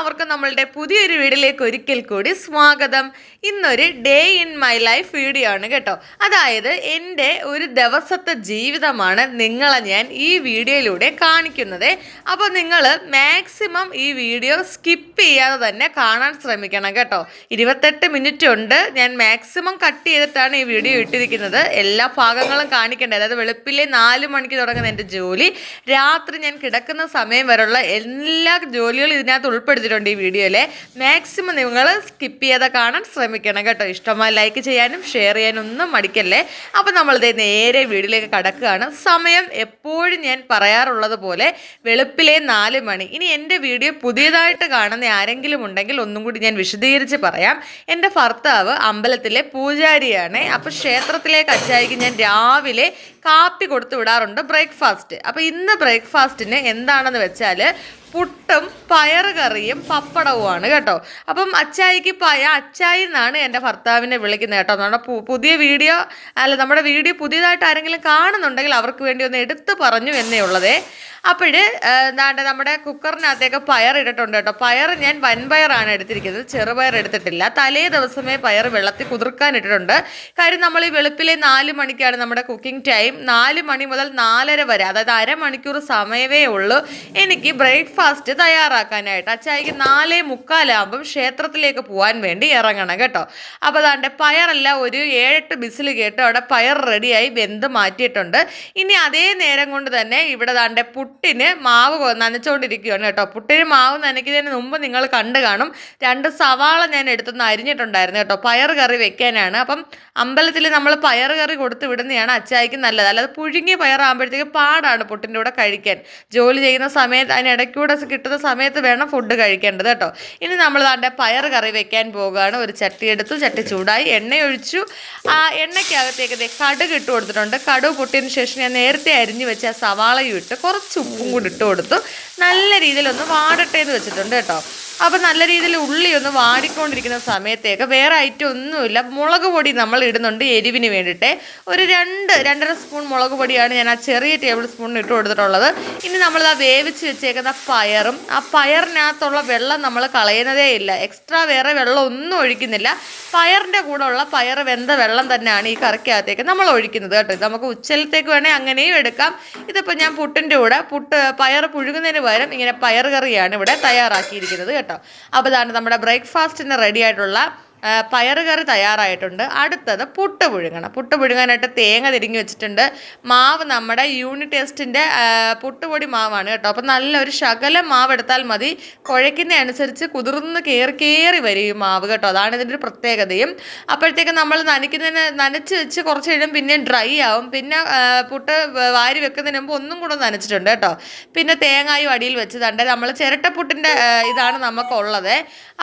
എല്ലാവർക്കും നമ്മളുടെ പുതിയൊരു വീഡിയോയിലേക്ക് ഒരിക്കൽ കൂടി സ്വാഗതം. ഇന്നൊരു day in my life video ആണ് കേട്ടോ. അതായത് എന്റെ ഒരു ദിവസത്തെ ജീവിതമാണ് നിങ്ങളെ ഞാൻ ഈ വീഡിയോയിലൂടെ കാണിക്കുന്നത്. അപ്പോൾ നിങ്ങൾ മാക്സിമം ഈ വീഡിയോ സ്കിപ്പ് ചെയ്യാതെ തന്നെ കാണാൻ ശ്രമിക്കണം കേട്ടോ. ഇരുപത്തെട്ട് മിനിറ്റ് ഉണ്ട്. ഞാൻ മാക്സിമം കട്ട് ചെയ്തിട്ടാണ് ഈ വീഡിയോ ഇട്ടിരിക്കുന്നത്. എല്ലാ ഭാഗങ്ങളും കാണിക്കേണ്ടത് അതായത് വെളുപ്പിലെ നാല് മണിക്ക് തുടങ്ങുന്ന എന്റെ ജോലി. രാത്രി ഞാൻ കിടക്കുന്ന സമയം വരെയുള്ള എല്ലാ ജോലികളും ഇതിനകത്ത് ഉൾപ്പെടുത്തിയിട്ടുണ്ട് ഈ വീഡിയോയിലെ. മാക്സിമം നിങ്ങൾ സ്കിപ്പ് ചെയ്യാതെ കാണാൻ ശ്രമിക്കണം കേട്ടോ. ഇഷ്ടമായി ലൈക്ക് ചെയ്യാനും ഷെയർ ചെയ്യാനും ഒന്നും മടിക്കല്ലേ. അപ്പോൾ നമ്മളിത് നേരെ വീഡിയോയിലേക്ക് കടക്കുകയാണ്. സമയം എപ്പോഴും ഞാൻ പറയാറുള്ളത് പോലെ വെളുപ്പിലെ നാല് മണി. ഇനി എന്റെ വീഡിയോ പുതിയതായിട്ട് കാണുന്ന ആരെങ്കിലും ഉണ്ടെങ്കിൽ ഒന്നും കൂടി ഞാൻ വിശദീകരിച്ച് പറയാം. എന്റെ ഭർത്താവ് അമ്പലത്തിലെ പൂജാരിയാണ്. അപ്പോൾ ക്ഷേത്രത്തിലേക്ക് അച്ചായിക്ക് ഞാൻ രാവിലെ കാപ്പി കൊടുത്തു വിടാറുണ്ട് ബ്രേക്ക്ഫാസ്റ്റ്. അപ്പോൾ ഇന്ന് ബ്രേക്ക്ഫാസ്റ്റിന് എന്താണെന്ന് വെച്ചാൽ പുട്ടും പയർ കറിയും പപ്പടവുമാണ് കേട്ടോ. അപ്പം അച്ചായിക്ക് പയ അച്ചായി എന്നാണ് എന്റെ ഭർത്താവിനെ വിളിക്കുന്നത് കേട്ടോ. നമ്മുടെ പുതിയ വീഡിയോ അല്ല നമ്മുടെ വീഡിയോ പുതിയതായിട്ട് ആരെങ്കിലും കാണുന്നുണ്ടെങ്കിൽ അവർക്ക് വേണ്ടി ഒന്ന് എടുത്തു പറഞ്ഞു എന്നേ ഉള്ളതേ. അപ്പോഴ് എന്താണ്ട് നമ്മുടെ കുക്കറിനകത്തേക്ക് പയർ ഇട്ടിട്ടുണ്ട് കേട്ടോ. പയർ ഞാൻ വൻപയറാണ് എടുത്തിരിക്കുന്നത്. ചെറുപയർ എടുത്തിട്ടില്ല. തലേ ദിവസമേ പയർ വെള്ളത്തിൽ കുതിർക്കാൻ ഇട്ടിട്ടുണ്ട്. കാര്യം നമ്മൾ ഈ വെളുപ്പിലെ നാല് മണിക്കാണ് നമ്മുടെ കുക്കിംഗ് ടൈം. നാല് മണി മുതൽ നാലര വരെ അതായത് അരമണിക്കൂർ സമയമേ ഉള്ളൂ. എനിക്ക് ബ്രേക്ക്ഫാസ്റ്റ് തയ്യാറാക്കാനായിട്ട് അച്ചായിക്ക് നാലേ മുക്കാലാകുമ്പം ക്ഷേത്രത്തിലേക്ക് പോകാൻ വേണ്ടി ഇറങ്ങണം കേട്ടോ. അപ്പോൾ അതാണ്ട് പയറെല്ലാം ഒരു ഏഴെട്ട് ബിസിൽ കേട്ടോ അവിടെ പയർ റെഡിയായി വെന്ത് മാറ്റിയിട്ടുണ്ട്. ഇനി അതേ നേരം കൊണ്ട് തന്നെ ഇവിടെ ദാണ്ടെ പുട്ടിന് മാവ് നനച്ചുകൊണ്ടിരിക്കുകയാണ് കേട്ടോ. പുട്ടിന് മാവ് നനയ്ക്കുന്നതിന് മുമ്പ് നിങ്ങൾ കണ്ടു കാണും. രണ്ട് സവാള ഞാൻ എടുത്തുനിന്ന് അരിഞ്ഞിട്ടുണ്ടായിരുന്നു കേട്ടോ. പയർ കറി വെക്കാനാണ്. അപ്പം അമ്പലത്തിൽ നമ്മൾ പയർ കറി കൊടുത്ത് വിടുന്നതാണ് അച്ചായിക്ക് നല്ലത്. അല്ലാതെ പുഴുങ്ങിയ പയറാകുമ്പോഴത്തേക്ക് പാടാണ് പുട്ടിന്റെ കൂടെ കഴിക്കാൻ. ജോലി ചെയ്യുന്ന സമയത്ത് അതിന് ഇടയ്ക്കൂടെ കിട്ടുന്ന സമയത്ത് വേണം ഫുഡ് കഴിക്കേണ്ടത് കേട്ടോ. ഇനി നമ്മൾ അതിന്റെ പയർ കറി വെക്കാൻ പോകുകയാണ് ഒരു ചട്ടി എടുത്തു ചട്ടി ചൂടായി എണ്ണ ഒഴിച്ചു. ആ എണ്ണയ്ക്കകത്തേക്ക് കടുക് ഇട്ട് കൊടുത്തിട്ടുണ്ട്. കടുക് പൊട്ടിയതിന് ശേഷം ഞാൻ നേരത്തെ അരിഞ്ഞു വെച്ച സവാളയും ഇട്ട് കുറച്ച് ഉപ്പും കൂടി ഇട്ട് കൊടുത്തു. നല്ല രീതിയിൽ ഒന്ന് വാടട്ടെ എന്ന് വെച്ചിട്ടുണ്ട് കേട്ടോ. അപ്പോൾ നല്ല രീതിയിൽ ഉള്ളി ഒന്ന് വാടിക്കൊണ്ടിരിക്കുന്ന സമയത്തേക്ക് വേറെ ഐറ്റം ഒന്നുമില്ല. മുളക് പൊടി നമ്മൾ ഇടുന്നുണ്ട് എരിവിന് വേണ്ടിയിട്ട്. ഒരു രണ്ട് രണ്ടര സ്പൂൺ മുളക് പൊടിയാണ് ഞാൻ ആ ചെറിയ ടേബിൾ സ്പൂണിന് ഇട്ട് കൊടുത്തിട്ടുള്ളത്. ഇനി നമ്മൾ ആ വേവിച്ച് വെച്ചേക്കുന്ന പയറും ആ പയറിനകത്തുള്ള വെള്ളം നമ്മൾ കളയുന്നതേ ഇല്ല. എക്സ്ട്രാ വേറെ വെള്ളം ഒന്നും ഒഴിക്കുന്നില്ല. പയറിന്റെ കൂടെ ഉള്ള പയർ വെന്ത വെള്ളം തന്നെയാണ് ഈ കറിക്കകത്തേക്ക് നമ്മൾ ഒഴിക്കുന്നത് കേട്ടോ. നമുക്ക് ഉച്ചലത്തേക്ക് വേണേൽ അങ്ങനെയും എടുക്കാം. ഇതിപ്പോൾ ഞാൻ പുട്ടിന്റെ കൂടെ പുട്ട് പയർ പുഴുകുന്നതിന് പകരം ഇങ്ങനെ പയർ കറിയാണ് ഇവിടെ തയ്യാറാക്കിയിരിക്കുന്നത് കേട്ടോ. അപ്പോൾ ഇതാണ് നമ്മുടെ ബ്രേക്ക്ഫാസ്റ്റിന് റെഡി ആയിട്ടുള്ള ആ, പയറ് കറി തയ്യാറായിട്ടുണ്ട്. അടുത്തത് പുട്ട് പുഴുങ്ങണം. പുട്ട് പുഴുങ്ങാനായിട്ട് തേങ്ങ തിരിഞ്ഞ് വെച്ചിട്ടുണ്ട്. മാവ് നമ്മുടെ യൂണിറ്റ് ടെസ്റ്റിന്റെ പുട്ടുപൊടി മാവാണ് കേട്ടോ. അപ്പം നല്ലൊരു ശകലം മാവ് എടുത്താൽ മതി. കുഴയ്ക്കുന്ന അനുസരിച്ച് കുതിർന്ന് കയറി കയറി വരും ഈ മാവ് കേട്ടോ. അതാണ് ഇതിന്റെ ഒരു പ്രത്യേകതയും. അപ്പോഴത്തേക്ക് നമ്മൾ നനയ്ക്കുന്നതിന് നനച്ച് വെച്ച് കുറച്ച് കഴിയും പിന്നെ ഡ്രൈ ആവും. പിന്നെ പുട്ട് വാരി വെക്കുന്നതിന് മുമ്പ് ഒന്നും കൂടെ നനച്ചിട്ടുണ്ട് കേട്ടോ. പിന്നെ തേങ്ങായും അടിയിൽ വെച്ചതുണ്ട്. നമ്മൾ ചിരട്ടപ്പുട്ടിന്റെ ഇതാണ് നമുക്കുള്ളത്.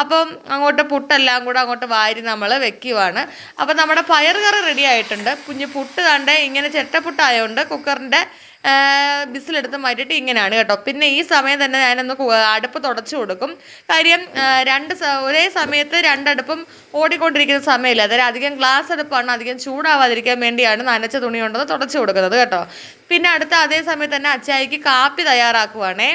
അപ്പം അങ്ങോട്ട് പുട്ടെല്ലാം കൂടെ അങ്ങോട്ട് വാരി നമ്മൾ വെക്കുവാണ്. അപ്പം നമ്മുടെ പയർ കറി റെഡി ആയിട്ടുണ്ട്. കുഞ്ഞ് പുട്ട് കണ്ട് ഇങ്ങനെ ചെറ്റപ്പുട്ടായതുകൊണ്ട് കുക്കറിന്റെ ബിസിലെടുത്ത് മാറ്റിയിട്ട് ഇങ്ങനെയാണ് കേട്ടോ. പിന്നെ ഈ സമയം തന്നെ ഞാനൊന്ന് അടുപ്പ് തുടച്ചു കൊടുക്കും. കാര്യം രണ്ട് ഒരേ സമയത്ത് രണ്ടടുപ്പും ഓടിക്കൊണ്ടിരിക്കുന്ന സമയമില്ല. അതായത് അധികം ഗ്ലാസ് അടുപ്പാണ് അധികം ചൂടാവാതിരിക്കാൻ വേണ്ടിയാണ് നനച്ച തുണി കൊണ്ടത് തുടച്ചു കൊടുക്കുന്നത് കേട്ടോ. പിന്നെ അടുത്ത അതേ സമയത്ത് തന്നെ അച്ചായിക്ക് കാപ്പി തയ്യാറാക്കുവാണേ.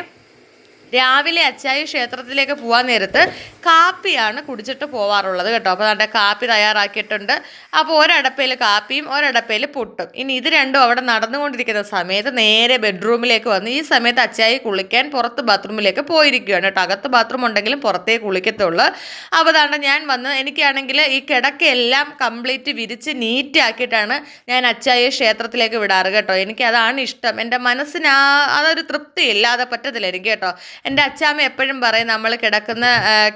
രാവിലെ അച്ചായി ക്ഷേത്രത്തിലേക്ക് പോകാൻ നേരത്ത് കാപ്പിയാണ് കുടിച്ചിട്ട് പോവാറുള്ളത് കേട്ടോ. അപ്പോൾ നല്ല കാപ്പി തയ്യാറാക്കിയിട്ടുണ്ട്. അപ്പോൾ ഒരടപ്പയിൽ കാപ്പിയും ഒരടപ്പയിൽ പുട്ടും. ഇനി ഇത് രണ്ടും അവിടെ നടന്നുകൊണ്ടിരിക്കുന്ന സമയത്ത് നേരെ ബെഡ്റൂമിലേക്ക് വന്ന് ഈ സമയത്ത് അച്ചായി കുളിക്കാൻ പുറത്ത് ബാത്റൂമിലേക്ക് പോയിരിക്കുകയാണ് കേട്ടോ. അകത്ത് ബാത്റൂം ഉണ്ടെങ്കിലും പുറത്തേ കുളിക്കത്തുള്ളൂ. അപ്പോൾ അതാണ് ഞാൻ വന്ന് എനിക്കാണെങ്കിൽ ഈ കിടക്കയെല്ലാം കംപ്ലീറ്റ് വിരിച്ച് നീറ്റ് ആക്കിയിട്ടാണ് ഞാൻ അച്ചായി ക്ഷേത്രത്തിലേക്ക് വിടാറ് കേട്ടോ. എനിക്ക് അതാണ് ഇഷ്ടം. എന്റെ മനസ്സിന് അതൊരു തൃപ്തി ഇല്ലാതെ പറ്റത്തില്ല എനിക്ക് കേട്ടോ. എന്റെ അച്ചാമ്മ എപ്പോഴും പറയും നമ്മൾ കിടക്കുന്ന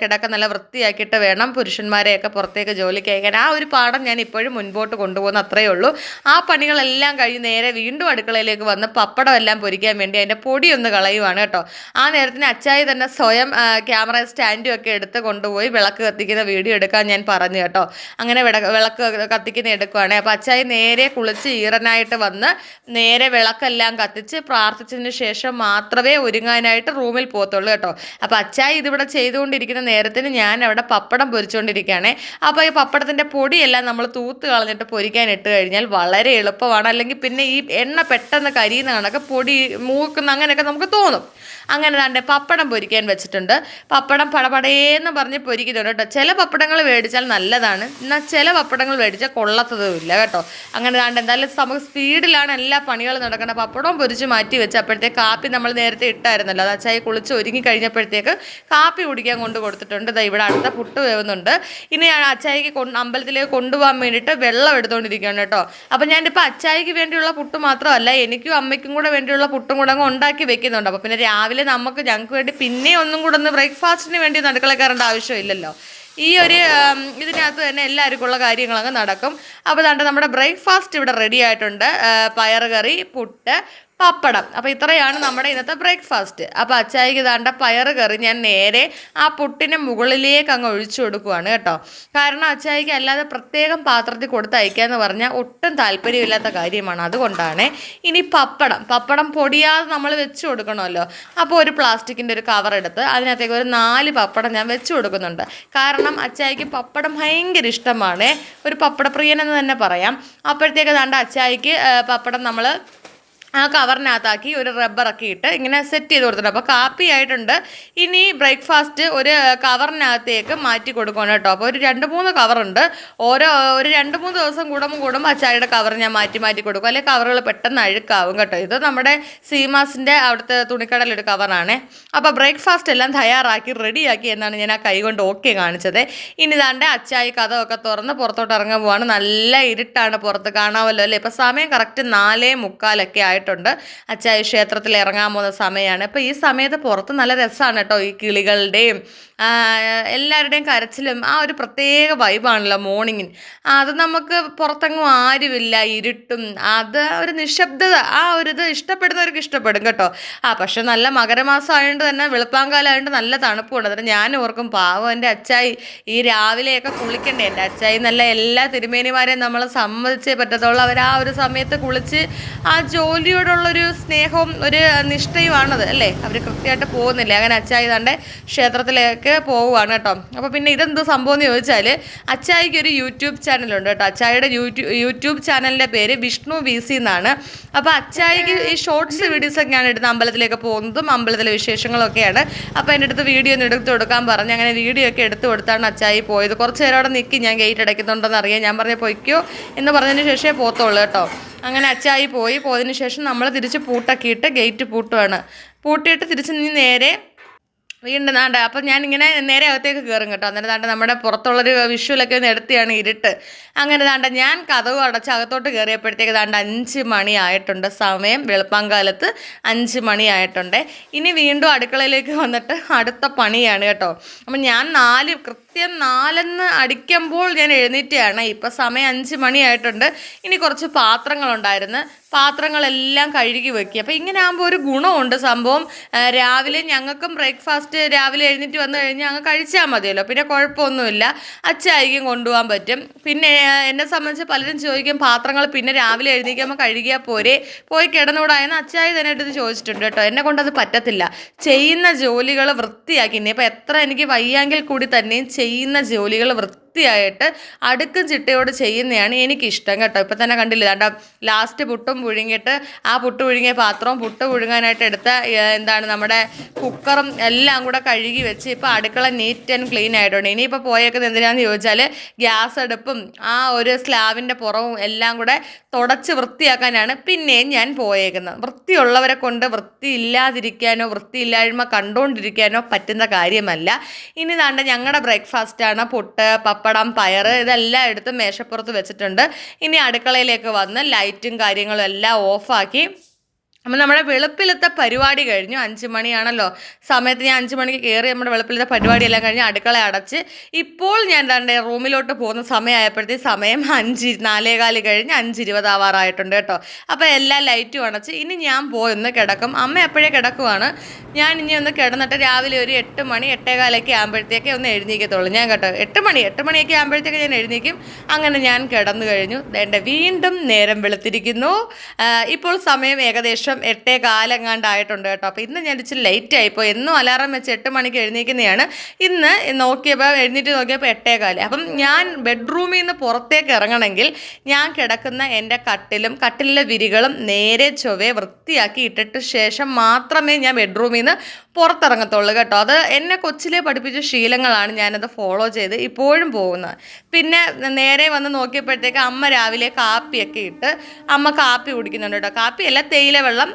കിടക്ക നല്ല വൃത്തിയാക്കിയിട്ട് വേണം പുരുഷന്മാരെയൊക്കെ പുറത്തേക്ക് ജോലിക്ക് അയക്കാൻ. ആ ഒരു പാഠം ഞാൻ ഇപ്പോഴും മുൻപോട്ട് കൊണ്ടുപോകുന്ന അത്രയേ ഉള്ളൂ. ആ പണികളെല്ലാം കഴിഞ്ഞ് നേരെ വീണ്ടും അടുക്കളയിലേക്ക് വന്ന് പപ്പടം എല്ലാം പൊരിക്കാൻ വേണ്ടി അതിന്റെ പൊടി ഒന്ന് കളയുവാണ് കേട്ടോ. ആ നേരത്തിന് അച്ചായി തന്നെ സ്വയം ക്യാമറ സ്റ്റാൻഡും ഒക്കെ എടുത്ത് കൊണ്ടുപോയി വിളക്ക് കത്തിക്കുന്ന വീഡിയോ എടുക്കാൻ ഞാൻ പറഞ്ഞു കേട്ടോ. അങ്ങനെ വിള വിളക്ക് കത്തിക്കുന്ന എടുക്കുവാണ്. അപ്പോൾ അച്ചായി നേരെ കുളിച്ച് ഈറനായിട്ട് വന്ന് നേരെ വിളക്കെല്ലാം കത്തിച്ച് പ്രാർത്ഥിച്ചതിന് ശേഷം മാത്രമേ ഒരുങ്ങാനായിട്ട് റൂമിൽ പോകത്തുള്ളൂ കേട്ടോ. അപ്പോൾ അച്ചായി ഇതിവിടെ ചെയ്തുകൊണ്ടിരിക്കുന്ന നേരത്തിന് ഞാൻ അവിടെ പപ്പടം പൊരിച്ചുകൊണ്ടിരിക്കുകയാണ് അപ്പോൾ ഈ പപ്പടത്തിന്റെ പൊടിയെല്ലാം നമ്മൾ തൂത്ത് കളഞ്ഞിട്ട് പൊരിക്കാൻ ഇട്ട് കഴിഞ്ഞാൽ വളരെ എളുപ്പമാണ്. അല്ലെങ്കിൽ പിന്നെ ഈ എണ്ണ പെട്ടെന്ന് കരിയുന്ന കണക്ക് പൊടി മൂക്കുന്ന അങ്ങനെയൊക്കെ നമുക്ക് തോന്നും. അങ്ങനെ തന്നെ പപ്പടം പൊരിക്കാൻ വെച്ചിട്ടുണ്ട്. പപ്പടം പടപടേന്ന് പറഞ്ഞ് പൊരിക്കുന്നുണ്ട് കേട്ടോ. ചില പപ്പടങ്ങൾ മേടിച്ചാൽ നല്ലതാണ്. എന്നാൽ ചില പപ്പടങ്ങൾ മേടിച്ചാൽ കൊള്ളത്തതുമില്ല കേട്ടോ. അങ്ങനെ തന്നെ എന്തായാലും നമുക്ക് സ്പീഡിലാണ് എല്ലാ പണികളും നടക്കുന്നത് പപ്പടവും പൊരിച്ച് മാറ്റി വെച്ച് അപ്പോഴത്തെ കാപ്പി നമ്മൾ നേരത്തെ ഇട്ടായിരുന്നല്ലോ. അത് അച്ചായി കുളിച്ച് ഒരുങ്ങി കഴിഞ്ഞപ്പോഴത്തേക്ക് കാപ്പി കുടിക്കാൻ കൊണ്ട് കൊടുത്തിട്ടുണ്ട്. ദാ ഇവിടെ അടുത്ത പുട്ട് വേവുന്നുണ്ട്. ഇനി ഞാൻ അച്ചായിക്ക് അമ്പലത്തിലേക്ക് കൊണ്ടുപോകാൻ വേണ്ടിയിട്ട് വെള്ളം എടുത്തുകൊണ്ടിരിക്കുകയാണ് കേട്ടോ. അപ്പം ഞാനിപ്പോൾ അച്ചായിക്ക് വേണ്ടിയുള്ള പുട്ട് മാത്രമല്ല എനിക്കും അമ്മയ്ക്കും കൂടെ വേണ്ടിയുള്ള പുട്ടും കൂടെ ഉണ്ടാക്കി വെക്കുന്നുണ്ട്. അപ്പോൾ പിന്നെ രാവിലെ നമുക്ക് ഞങ്ങൾക്ക് വേണ്ടി പിന്നെ ഒന്നും കൂടെ ഒന്ന് ബ്രേക്ക്ഫാസ്റ്റിന് വേണ്ടി ഒന്നും അടുക്കളയിൽ കയറേണ്ട ആവശ്യമില്ലല്ലോ ഈ ഒരു ഇതിനകത്ത് തന്നെ എല്ലാവർക്കും ഉള്ള കാര്യങ്ങളങ്ങ് നടക്കും. അപ്പോൾ അതുകൊണ്ട് നമ്മുടെ ബ്രേക്ക്ഫാസ്റ്റ് ഇവിടെ റെഡി ആയിട്ടുണ്ട്. പയറുകറി കറി പുട്ട് പപ്പടം. അപ്പോൾ ഇത്രയാണ് നമ്മുടെ ഇന്നത്തെ ബ്രേക്ക്ഫാസ്റ്റ് അപ്പോൾ അച്ചായിക്ക് ഇതാണ്ട പയർ കറി ഞാൻ നേരെ ആ പുട്ടിന്റെ മുകളിലേക്ക് അങ്ങ് ഒഴിച്ചു കൊടുക്കുവാണ് കേട്ടോ. കാരണം അച്ചായിക്ക് അല്ലാതെ പ്രത്യേകം പാത്രത്തിൽ കൊടുത്ത് എന്ന് പറഞ്ഞാൽ ഒട്ടും താല്പര്യമില്ലാത്ത കാര്യമാണ്. അതുകൊണ്ടാണ് ഇനി പപ്പടം. പപ്പടം പൊടിയാതെ നമ്മൾ വെച്ച് കൊടുക്കണമല്ലോ. അപ്പോൾ ഒരു പ്ലാസ്റ്റിക്കിന്റെ ഒരു കവർ എടുത്ത് അതിനകത്തേക്ക് ഒരു നാല് പപ്പടം ഞാൻ വെച്ച് കൊടുക്കുന്നുണ്ട്. കാരണം അച്ചായിക്ക് പപ്പടം ഭയങ്കര ഇഷ്ടമാണ്. ഒരു പപ്പടപ്രിയൻ എന്ന് തന്നെ പറയാം. അപ്പോഴത്തേക്ക് ദാണ്ട അച്ചായിക്ക് പപ്പടം നമ്മൾ ആ കവറിനകത്താക്കി ഒരു റബ്ബറൊക്കെ ഇട്ട് ഇങ്ങനെ സെറ്റ് ചെയ്ത് കൊടുത്തിട്ടുണ്ട്. അപ്പോൾ കാപ്പി ആയിട്ടുണ്ട്. ഇനി ബ്രേക്ക്ഫാസ്റ്റ് ഒരു കവറിനകത്തേക്ക് മാറ്റി കൊടുക്കണം കേട്ടോ. അപ്പോൾ ഒരു രണ്ട് മൂന്ന് കവറുണ്ട് ഓരോ ഒരു രണ്ട് മൂന്ന് ദിവസം കൂടുമ്പോൾ കൂടുമ്പോൾ അച്ചായയുടെ കവർ ഞാൻ മാറ്റി മാറ്റി കൊടുക്കും. അല്ലെങ്കിൽ കവറുകൾ പെട്ടെന്ന് അഴുക്കാവും കേട്ടോ. ഇത് നമ്മുടെ സീമാസിന്റെ അവിടുത്തെ തുണിക്കടലൊരു കവറാണ് അപ്പോൾ ബ്രേക്ക്ഫാസ്റ്റ് എല്ലാം തയ്യാറാക്കി റെഡിയാക്കി എന്നാണ് ഞാൻ ആ കൈ കൊണ്ട് ഓക്കെ കാണിച്ചത്. ഇനി ഇതാണ്ട് അച്ചായി കഥമൊക്കെ തുറന്ന് പുറത്തോട്ട് ഇറങ്ങാൻ പോവാണ്. നല്ല ഇരുട്ടാണ് പുറത്ത്. കാണാമല്ലോ അല്ലേ? ഇപ്പോൾ സമയം കറക്റ്റ് നാലേ മുക്കാലൊക്കെ ആയിട്ടുണ്ട് അച്ചായ ക്ഷേത്രത്തിൽ ഇറങ്ങാൻ പോകുന്ന സമയമാണ്. അപ്പോൾ ഈ സമയത്ത് പുറത്ത് നല്ല രസമാണ് കേട്ടോ ഈ കിളികളുടെയും എല്ലാവരുടെയും കരച്ചിലും ആ ഒരു പ്രത്യേക വൈബാണല്ലോ മോർണിംഗിന് അത് നമുക്ക് പുറത്തെങ്ങും ആരുമില്ല ഇരുട്ടും. അത് ഒരു നിശബ്ദത ആ ഒരു ഇത് ഇഷ്ടപ്പെടുന്നവർക്ക് ഇഷ്ടപ്പെടും കേട്ടോ. ആ പക്ഷെ നല്ല മകരമാസം ആയതുകൊണ്ട് തന്നെ വെളുപ്പാങ്കാലം ആയതുകൊണ്ട് നല്ല തണുപ്പുണ്ട്. അതിന് ഞാൻ ഓർക്കും പാവം എന്റെ അച്ചായി ഈ രാവിലെയൊക്കെ കുളിക്കണ്ടേ? എന്റെ അച്ചായി നല്ല എല്ലാ തിരുമേനിമാരെയും നമ്മൾ സമ്മതിച്ചേ പറ്റത്തുള്ളൂ. അവർ ആ ഒരു സമയത്ത് കുളിച്ച് ആ ജോലിയോടുള്ളൊരു സ്നേഹവും ഒരു നിഷ്ഠയുമാണത് അല്ലേ? അവർ കൃത്യമായിട്ട് പോകുന്നില്ല. അങ്ങനെ അച്ചായി തന്റെ ക്ഷേത്രത്തിലേക്ക് പോവുകയാണ് കേട്ടോ. അപ്പോൾ പിന്നെ ഇതെന്ത് സംഭവം എന്ന് ചോദിച്ചാൽ അച്ചായിക്ക് ഒരു യൂട്യൂബ് ചാനലുണ്ട് കേട്ടോ. അച്ചായിയുടെ യൂട്യൂബ് യൂട്യൂബ് ചാനലിന്റെ പേര് വിഷ്ണു വി സി എന്നാണ്. അപ്പോൾ അച്ചായിക്ക് ഈ ഷോർട്സ് വീഡിയോസ് ഒക്കെയാണ് എടുത്ത് അമ്പലത്തിലേക്ക് പോകുന്നതും അമ്പലത്തിലെ വിശേഷങ്ങളൊക്കെയാണ്. അപ്പോൾ എന്റെ അടുത്ത് വീഡിയോ ഒന്ന് എടുത്ത് കൊടുക്കാൻ പറഞ്ഞ് അങ്ങനെ വീഡിയോ ഒക്കെ എടുത്ത് കൊടുത്താണ് അച്ചായി പോയത്. കുറച്ച് നേരം അവിടെ നിൽക്കി ഞാൻ ഗേറ്റ് അടയ്ക്കുന്നുണ്ടെന്ന് അറിയാം. ഞാൻ പറഞ്ഞ പൊയ്ക്കോ എന്ന് പറഞ്ഞതിന് ശേഷമേ പോത്തുള്ളൂ കേട്ടോ. അങ്ങനെ അച്ചായി പോയി. പോയതിന് ശേഷം നമ്മൾ തിരിച്ച് പൂട്ടൊക്കെ ഗേറ്റ് പൂട്ടുവാണ്. പൂട്ടിയിട്ട് തിരിച്ച് നീ നേരെ വീണ്ടും നാണ്ട അപ്പം ഞാനിങ്ങനെ നേരെ അകത്തേക്ക് കയറും കേട്ടോ. അന്നേരം താണ്ട നമ്മുടെ പുറത്തുള്ളൊരു വിഷുവിലൊക്കെ ഒന്ന് എടുത്തിയാണ് ഇരുട്ട്. അങ്ങനെ താണ്ട ഞാൻ കഥവ് അടച്ച് അകത്തോട്ട് കയറിയപ്പോഴത്തേക്ക് താണ്ട അഞ്ച് മണി ആയിട്ടുണ്ട്. സമയം വെളുപ്പാങ്കാലത്ത് അഞ്ച് മണി ആയിട്ടുണ്ട്. ഇനി വീണ്ടും അടുക്കളയിലേക്ക് വന്നിട്ട് അടുത്ത പണിയാണ് കേട്ടോ. അപ്പം ഞാൻ നാല് കൃത്യം നാലെന്ന് അടിക്കുമ്പോൾ ഞാൻ എഴുന്നേറ്റാണ്. ഇപ്പം സമയം അഞ്ച് മണിയായിട്ടുണ്ട്. ഇനി കുറച്ച് പാത്രങ്ങളുണ്ടായിരുന്നു. പാത്രങ്ങളെല്ലാം കഴുകി വെക്കുക അപ്പോൾ ഇങ്ങനെ ആകുമ്പോൾ ഒരു ഗുണമുണ്ട് സംഭവം. രാവിലെ ഞങ്ങൾക്കും ബ്രേക്ക്ഫാസ്റ്റ് രാവിലെ എഴുന്നേറ്റ് വന്നു കഴിഞ്ഞാൽ അങ്ങ് കഴിച്ചാൽ മതിയല്ലോ. പിന്നെ കുഴപ്പമൊന്നുമില്ല. അച്ഛായിരിക്കും കൊണ്ടുപോകാൻ പറ്റും. പിന്നെ എന്നെ സംബന്ധിച്ച് പലരും ചോദിക്കും പാത്രങ്ങൾ പിന്നെ രാവിലെ എഴുന്നേക്കുമ്പോൾ കഴുകിയാൽ പോരെ? പോയി കിടന്നുകൂടായെന്ന് അച്ചായി തന്നെ എടുത്ത് ചോദിച്ചിട്ടുണ്ട് കേട്ടോ. എന്നെ കൊണ്ടത് പറ്റത്തില്ല. ചെയ്യുന്ന ജോലികൾ വൃത്തിയാക്കി. ഇനി എത്ര എനിക്ക് വയ്യാങ്കിൽ കൂടി തന്നെയും ചെയ്യുന്ന ജോലികൾ വൃത്തിയായിട്ട് അടുക്കും ചിട്ടയോട് ചെയ്യുന്നതാണ് എനിക്കിഷ്ടം കേട്ടോ. ഇപ്പം തന്നെ കണ്ടില്ലേ കേട്ടോ ലാസ്റ്റ് പുട്ടും പുഴുങ്ങിയിട്ട് ആ പുട്ട് പുഴുങ്ങിയ പാത്രവും പുട്ട് പുഴുങ്ങാനായിട്ട് എടുത്ത എന്താണ് നമ്മുടെ കുക്കറും എല്ലാം കൂടെ കഴുകി വെച്ച് ഇപ്പോൾ അടുക്കള നീറ്റ് ആൻഡ് ക്ലീൻ ആയിട്ടുണ്ട്. ഇനിയിപ്പോൾ പോയേക്കുന്നത് എന്തിനാന്ന് ചോദിച്ചാൽ ഗ്യാസ് അടുപ്പും ആ ഒരു സ്ലാവിന്റെ പുറവും എല്ലാം കൂടെ തുടച്ച് വൃത്തിയാക്കാനാണ് പിന്നെയും ഞാൻ പോയേക്കുന്നത്. വൃത്തിയുള്ളവരെ കൊണ്ട് വൃത്തിയില്ലാതിരിക്കാനോ വൃത്തിയില്ലായ്മ കണ്ടുകൊണ്ടിരിക്കാനോ പറ്റുന്ന കാര്യമല്ല. ഇനി താണ്ട ഞങ്ങളുടെ ബ്രേക്ക്ഫാസ്റ്റാണ് പുട്ട് പപ്പടം പയറ് ഇതെല്ലാം എടുത്ത് മേശപ്പുറത്ത് വെച്ചിട്ടുണ്ട്. ഇനി അടുക്കളയിലേക്ക് വന്ന് ലൈറ്റും കാര്യങ്ങളും എല്ലാം ഓഫാക്കി അപ്പം നമ്മുടെ വെളുപ്പിലത്തെ പരിപാടി കഴിഞ്ഞു. അഞ്ച് മണിയാണല്ലോ. സമയത്ത് ഞാൻ അഞ്ച് മണിക്ക് കയറി നമ്മുടെ വെളുപ്പിലത്തെ പരിപാടിയെല്ലാം കഴിഞ്ഞ് അടുക്കള അടച്ച് ഇപ്പോൾ ഞാൻ രണ്ട് റൂമിലോട്ട് പോകുന്ന സമയമായപ്പോഴത്തേക്ക് സമയം അഞ്ച് നാലേകാൽ കഴിഞ്ഞ് അഞ്ച് ഇരുപതാവാറായിട്ടുണ്ട് കേട്ടോ. അപ്പോൾ എല്ലാ ലൈറ്റും അണച്ച് ഇനി ഞാൻ പോയൊന്ന് കിടക്കും. അമ്മ എപ്പോഴേ കിടക്കുവാണ്? ഞാൻ ഇനി ഒന്ന് കിടന്നിട്ട് രാവിലെ ഒരു എട്ട് മണി എട്ടേകാലൊക്കെ ആകുമ്പോഴത്തേക്കേ ഒന്ന് എഴുന്നേക്കത്തുള്ളൂ. ഞാൻ കേട്ടോ എട്ട് മണി എട്ട് മണിയൊക്കെ ആകുമ്പോഴത്തേക്ക് ഞാൻ എഴുന്നേക്കും. അങ്ങനെ ഞാൻ കിടന്നു കഴിഞ്ഞു. എന്റെ വീണ്ടും നേരം വെളുത്തിരിക്കുന്നു. ഇപ്പോൾ സമയം ഏകദേശം ഏകദേശം എട്ടേ കാലെങ്ങാണ്ടായിട്ടുണ്ട് കേട്ടോ. അപ്പോൾ ഇന്ന് ഞാൻ ഇച്ചിരി ലേറ്റ് ആയിപ്പോൾ എന്നും അലാറം വെച്ച് എട്ട് മണിക്ക് എഴുന്നേക്കുന്നതാണ്. ഇന്ന് നോക്കിയപ്പോൾ എഴുന്നേറ്റ് നോക്കിയപ്പോൾ എട്ടേ കാൽ. അപ്പം ഞാൻ ബെഡ്റൂമിൽ നിന്ന് പുറത്തേക്ക് ഇറങ്ങണമെങ്കിൽ ഞാൻ കിടക്കുന്ന എന്റെ കട്ടിലും കട്ടിലിലെ വിരികളും നേരെ ചൊവ്വേ വൃത്തിയാക്കി ഇട്ടിട്ട് ശേഷം മാത്രമേ ഞാൻ ബെഡ്റൂമിൽ നിന്ന് പുറത്തിറങ്ങത്തുള്ളൂ കേട്ടോ. അത് എന്നെ കൊച്ചിലെ പഠിപ്പിച്ച ശീലങ്ങളാണ് ഞാനത് ഫോളോ ചെയ്ത് ഇപ്പോഴും പോകുന്നത്. പിന്നെ നേരെ വന്ന് നോക്കിയപ്പോഴത്തേക്ക് അമ്മ രാവിലെ കാപ്പിയൊക്കെ ഇട്ട് അമ്മ കാപ്പി കുടിക്കുന്നുണ്ട് കേട്ടോ. കാപ്പി കാപ്പിയല്ല തേയില വെള്ളം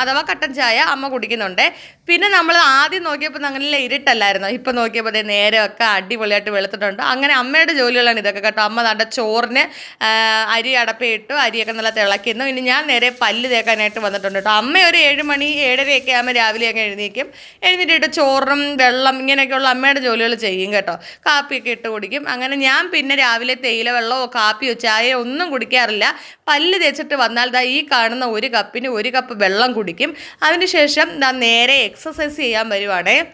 അഥവാ കട്ടൻ ചായ അമ്മ കുടിക്കുന്നുണ്ട്. പിന്നെ നമ്മൾ ആദ്യം നോക്കിയപ്പോൾ നല്ല ഇരുട്ടല്ലായിരുന്നു? ഇപ്പം നോക്കിയപ്പോൾ നേരെ നേരെയൊക്കെ അടിപൊളിയായിട്ട് വെളുത്തിട്ടുണ്ട്. അങ്ങനെ അമ്മയുടെ ജോലികളാണ് ഇതൊക്കെ കേട്ടോ. അമ്മ തന്റെ ചോറിന് അരി അടപ്പയിട്ടു അരിയൊക്കെ നല്ല തിളക്കുന്നു ഇനി ഞാൻ നേരെ പല്ല് തേക്കാനായിട്ട് വന്നിട്ടുണ്ട് കേട്ടോ. അമ്മ ഒരു ഏഴ് മണി ഏഴരയൊക്കെ ആകുമ്പോൾ രാവിലെ എഴുന്നേക്കും എഴുന്നേറ്റിട്ട് ചോറും വെള്ളം ഇങ്ങനെയൊക്കെയുള്ള അമ്മയുടെ ജോലികൾ ചെയ്യും കേട്ടോ. കാപ്പിയൊക്കെ ഇട്ട് കുടിക്കും. അങ്ങനെ ഞാൻ പിന്നെ രാവിലെ തേയില വെള്ളമോ കാപ്പിയോ ചായയോ ഒന്നും കുടിക്കാറില്ല. പല്ല് തേച്ചിട്ട് വന്നാൽ ദാ ഈ കാണുന്ന ഒരു കപ്പിന് ഒരു കപ്പ് വെള്ളം കുടിക്കും. അതിനുശേഷം ദാ നേരെ എക്സസൈസ് ചെയ്യാൻ വരുവാണേ.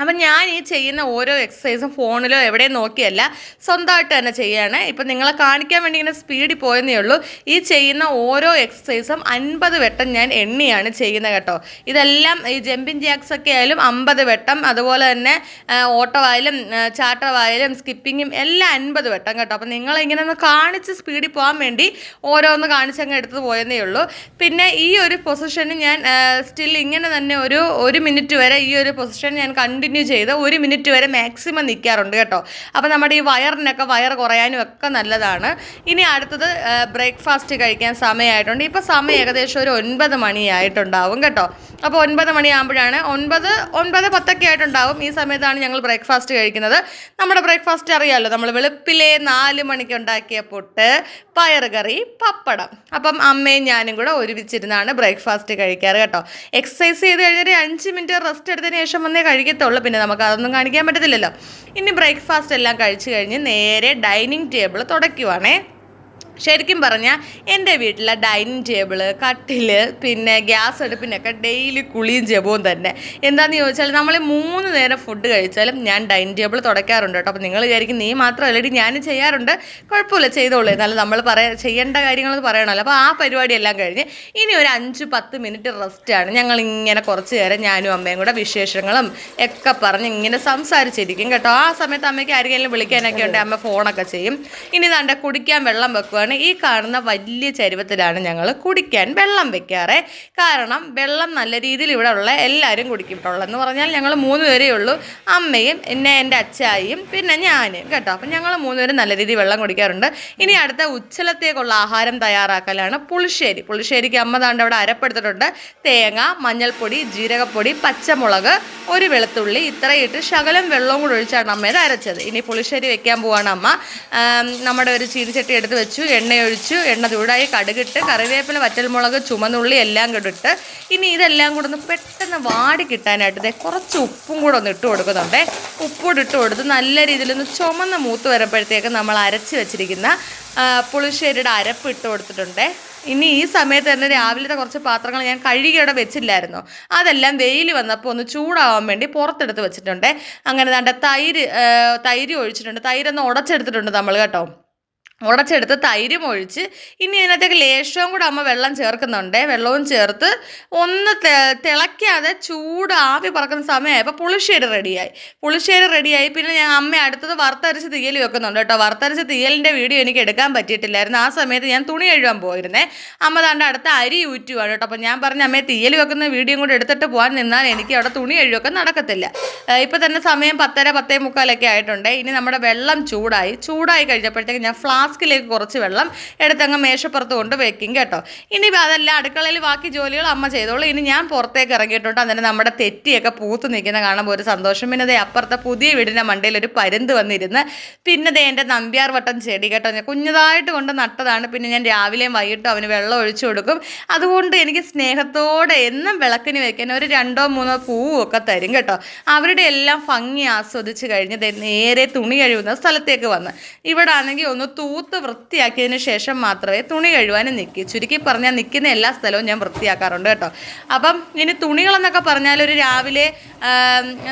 അപ്പം ഞാൻ ഈ ചെയ്യുന്ന ഓരോ എക്സസൈസും ഫോണിലോ എവിടെയും നോക്കിയല്ല സ്വന്തമായിട്ട് തന്നെ ചെയ്യുകയാണ് ഇപ്പം നിങ്ങളെ കാണിക്കാൻ വേണ്ടി ഇങ്ങനെ സ്പീഡിൽ പോയെന്നേ ഉള്ളൂ. ഈ ചെയ്യുന്ന ഓരോ എക്സസൈസും അൻപത് വട്ടം ഞാൻ എണ്ണിയാണ് ചെയ്യുന്നത് കേട്ടോ. ഇതെല്ലാം ഈ ജമ്പിങ് ജാക്സ് ഒക്കെ ആയാലും അമ്പത് വട്ടം. അതുപോലെ തന്നെ ഓട്ടമായാലും ആ, ചാട്ടമായാലും സ്കിപ്പിങ്ങും എല്ലാം അൻപത് വട്ടം കേട്ടോ. അപ്പം നിങ്ങളിങ്ങനെ ഒന്ന് കാണിച്ച് സ്പീഡിൽ പോകാൻ വേണ്ടി ഓരോന്ന് കാണിച്ചങ്ങ് എടുത്ത് പോയെന്നേ ഉള്ളൂ. പിന്നെ ഈ ഒരു പൊസിഷന് ഞാൻ സ്റ്റിൽ ഇങ്ങനെ തന്നെ ഒരു ഒരു മിനിറ്റ് വരെ ഈ ഒരു പൊസിഷൻ ഞാൻ കണ്ടിന്യൂ ചെയ്ത് ഒരു മിനിറ്റ് വരെ മാക്സിമം നിൽക്കാറുണ്ട് കേട്ടോ. അപ്പോൾ നമ്മുടെ ഈ വയറിനൊക്കെ വയർ കുറയാനും ഒക്കെ നല്ലതാണ്. ഇനി അടുത്തത് ബ്രേക്ക്ഫാസ്റ്റ് കഴിക്കാൻ സമയമായിട്ടുണ്ട്. ഇപ്പോൾ സമയം ഏകദേശം ഒരു ഒൻപത് മണിയായിട്ടുണ്ടാവും കേട്ടോ. അപ്പോൾ ഒൻപത് മണിയാകുമ്പോഴാണ്. ഒൻപത് ഒൻപത് പത്തൊക്കെ ആയിട്ടുണ്ടാവും. ഈ സമയത്താണ് ഞങ്ങൾ ബ്രേക്ക്ഫാസ്റ്റ് കഴിക്കുന്നത്. നമ്മുടെ ബ്രേക്ക്ഫാസ്റ്റ് അറിയാമല്ലോ നമ്മൾ വെളുപ്പിലെ നാല് മണിക്ക് ഉണ്ടാക്കിയ പുട്ട് പയറുകറി പപ്പടം. അപ്പം അമ്മയും ഞാനും കൂടെ ഒരുമിച്ചിരുന്നാണ് ബ്രേക്ക്ഫാസ്റ്റ് കഴിക്കാറ് കേട്ടോ. എക്സസൈസ് ചെയ്ത് കഴിഞ്ഞൊരു അഞ്ച് മിനിറ്റ് റെസ്റ്റ് എടുത്തതിന് ശേഷം വന്നേ കഴിക്കത്തുള്ളൂ. പിന്നെ നമുക്ക് അതൊന്നും കാണിക്കാൻ പറ്റത്തില്ലല്ലോ. ഇനി ബ്രേക്ക്ഫാസ്റ്റ് എല്ലാം കഴിച്ചു കഴിഞ്ഞ് നേരെ ഡൈനിങ് ടേബിൾ തുടയ്ക്കുവാണേ. ശരിക്കും പറഞ്ഞാൽ എന്റെ വീട്ടിലെ ഡൈനിങ് ടേബിൾ കട്ടിൽ പിന്നെ ഗ്യാസ് അടുപ്പിനൊക്കെ ഡെയിലി കുളിയും ജപവും തന്നെ. എന്താണെന്ന് ചോദിച്ചാൽ നമ്മൾ മൂന്ന് നേരം ഫുഡ് കഴിച്ചാലും ഞാൻ ഡൈനിങ് ടേബിൾ തുടയ്ക്കാറുണ്ട് കേട്ടോ. അപ്പോൾ നിങ്ങൾ വിചാരിക്കും നീ മാത്രം ഓൾറെഡി ഞാനും ചെയ്യാറുണ്ട്. കുഴപ്പമില്ല ചെയ്തോളൂ എന്നാലും നമ്മൾ പറയാ ചെയ്യേണ്ട കാര്യങ്ങൾ പറയണമല്ലോ. അപ്പോൾ ആ പരിപാടിയെല്ലാം കഴിഞ്ഞ് ഇനി ഒരു അഞ്ച് പത്ത് മിനിറ്റ് റെസ്റ്റാണ് ഞങ്ങൾ ഇങ്ങനെ കുറച്ച് നേരം ഞാനും അമ്മയും കൂടെ വിശേഷങ്ങളും ഒക്കെ പറഞ്ഞ് ഇങ്ങനെ സംസാരിച്ചിരിക്കും കേട്ടോ. ആ സമയത്ത് അമ്മയ്ക്ക് ആരെങ്കിലും വിളിക്കാനൊക്കെ ഉണ്ടെങ്കിൽ അമ്മ ഫോണൊക്കെ ചെയ്യും. ഇനി തന്റെ കുടിക്കാൻ വെള്ളം വെക്കുകയാണ് ഈ കാണുന്ന വലിയ ചരുവത്തിലാണ് ഞങ്ങൾ കുടിക്കാൻ വെള്ളം വെക്കാറ്. കാരണം വെള്ളം നല്ല രീതിയിൽ ഇവിടെ ഉള്ള എല്ലാവരും കുടിക്കും എന്ന് പറഞ്ഞാൽ ഞങ്ങൾ മൂന്ന് പേരേ ഉള്ളൂ. അമ്മയും എന്നെ എന്റെ അച്ചായിയും പിന്നെ ഞാനും കേട്ടോ. അപ്പം ഞങ്ങൾ മൂന്നുപേരും നല്ല രീതിയിൽ വെള്ളം കുടിക്കാറുണ്ട്. ഇനി അടുത്ത ഉച്ചലത്തേക്കുള്ള ആഹാരം തയ്യാറാക്കലാണ് പുളിശ്ശേരി. പുളിശ്ശേരിക്ക് അമ്മ താണ്ട് അവിടെ അരപ്പെടുത്തിട്ടുണ്ട്. തേങ്ങ മഞ്ഞൾപ്പൊടി ജീരകപ്പൊടി പച്ചമുളക് ഒരു വെളുത്തുള്ളി ഇത്രയിട്ട് ശകലം വെള്ളവും കൂടി ഒഴിച്ചാണ് അമ്മ അരച്ചത്. ഇനി പുളിശ്ശേരി വെക്കാൻ പോവാണ് അമ്മ. നമ്മുടെ ഒരു ചീനിച്ചട്ടി എടുത്ത് വെച്ചു. എണ്ണ ഒഴിച്ചു എണ്ണ ചൂടായി കടുകിട്ട് കറിവേപ്പില വറ്റൽമുളക് ചുമന്നുള്ളി എല്ലാം കൂടെ ഇനി ഇതെല്ലാം കൂടെ ഒന്ന് പെട്ടെന്ന് വാടി കിട്ടാനായിട്ട് ദേ കുറച്ച് ഉപ്പും കൂടെ ഒന്ന് ഇട്ട് കൊടുക്കുന്നുണ്ടേ. ഉപ്പൂടെ ഇട്ട് കൊടുത്ത് നല്ല രീതിയിലൊന്ന് ചുമന്ന് മൂത്ത് വരുമ്പോഴത്തേക്ക് നമ്മൾ അരച്ച് വെച്ചിരിക്കുന്ന പുളിശ്ശേരിയുടെ അരപ്പ് ഇട്ട് കൊടുത്തിട്ടുണ്ട്. ഇനി ഈ സമയത്ത് തന്നെ രാവിലത്തെ കുറച്ച് പാത്രങ്ങൾ ഞാൻ കഴുകി അവിടെ വെച്ചില്ലായിരുന്നു. അതെല്ലാം വെയിൽ വന്നപ്പോൾ ഒന്ന് ചൂടാവാൻ വേണ്ടി പുറത്തെടുത്ത് വെച്ചിട്ടുണ്ട്. അങ്ങനെ തൈര് തൈര് ഒഴിച്ചിട്ടുണ്ട്. തൈരൊന്ന് ഉടച്ചെടുത്തിട്ടുണ്ട് നമ്മൾ കേട്ടോ. ഉടച്ചെടുത്ത് തൈരും ഒഴിച്ച് ഇനി ഇതിനകത്തേക്ക് ലേശവും കൂടെ അമ്മ വെള്ളം ചേർക്കുന്നുണ്ട്. വെള്ളവും ചേർത്ത് ഒന്ന് തിളയ്ക്കാതെ ചൂട് ആവി പറക്കുന്ന സമയമായപ്പോൾ പുളിശ്ശേരി റെഡിയായി. പുളിശ്ശേരി റെഡിയായി. പിന്നെ ഞാൻ അമ്മ അടുത്തത് വറുത്തരച്ച് തീയൽ വെക്കുന്നുണ്ട് കേട്ടോ. വറുത്തരച്ച് തീയലിന്റെ വീഡിയോ എനിക്ക് എടുക്കാൻ പറ്റിയിട്ടില്ലായിരുന്നു. ആ സമയത്ത് ഞാൻ തുണി കഴുകാൻ പോയിരുന്നേ. അമ്മ തന്റെ അടുത്ത അരി ഊറ്റുവാണ് കേട്ടോ. അപ്പോൾ ഞാൻ പറഞ്ഞ അമ്മയെ തീയൽ വെക്കുന്ന വീഡിയോ കൂടെ എടുത്തിട്ട് പോകാൻ നിന്നാൽ എനിക്ക് അവിടെ തുണി കഴുകൊക്കെ നടക്കത്തില്ല. ഇപ്പോൾ തന്നെ സമയം പത്തര പത്തേ മുക്കാലൊക്കെ ആയിട്ടുണ്ട്. ഇനി നമ്മുടെ വെള്ളം ചൂടായി. ചൂടായി കഴിഞ്ഞപ്പോഴത്തേക്ക് ഞാൻ ഫ്ലാസ്കിലേക്ക് കുറച്ച് വെള്ളം എടുത്തങ്ങ് മേശപ്പുറത്ത് കൊണ്ട് വെക്കും കേട്ടോ. ഇനി അതെല്ലാം അടുക്കളയിൽ ബാക്കി ജോലികൾ അമ്മ ചെയ്തോളൂ. ഇനി ഞാൻ പുറത്തേക്ക് ഇറങ്ങിയിട്ടുണ്ട്. അന്നേരം നമ്മുടെ തെറ്റിയൊക്കെ പൂത്ത് നിൽക്കുന്ന കാണുമ്പോൾ ഒരു സന്തോഷം. പിന്നെ ദേ അപ്പുറത്തെ പുതിയ വീടിന്റെ മണ്ടയിൽ ഒരു പരുന്ത് വന്നിരുന്ന്. പിന്നെ ദേ എന്റെ നമ്പ്യാർ വട്ടം ചെടി കേട്ടോ. ഞാൻ കുഞ്ഞതായിട്ട് കൊണ്ട് നട്ടതാണ്. പിന്നെ ഞാൻ രാവിലെയും വൈകിട്ടും അവന് വെള്ളം ഒഴിച്ചു കൊടുക്കും. അതുകൊണ്ട് എനിക്ക് സ്നേഹത്തോടെ എന്നും വിളക്കിന് വെക്കാൻ ഒരു രണ്ടോ മൂന്നോ പൂവൊക്കെ തരും കേട്ടോ. അവരുടെ എല്ലാം ഭംഗി ആസ്വദിച്ച് കഴിഞ്ഞ് നേരെ തുണി കഴിയുന്ന സ്ഥലത്തേക്ക് വന്ന്. ഇവിടെ ആണെങ്കിൽ ഒന്ന് തൂത്ത് തൂത്ത് വൃത്തിയാക്കിയതിന് ശേഷം മാത്രമേ തുണി കഴുകാനും നിൽക്കൂ ചുരുക്കി പറഞ്ഞാൽ നിൽക്കുന്ന എല്ലാ സ്ഥലവും ഞാൻ വൃത്തിയാക്കാറുണ്ട് കേട്ടോ. അപ്പം ഇനി തുണികളെന്നൊക്കെ പറഞ്ഞാൽ ഒരു രാവിലെ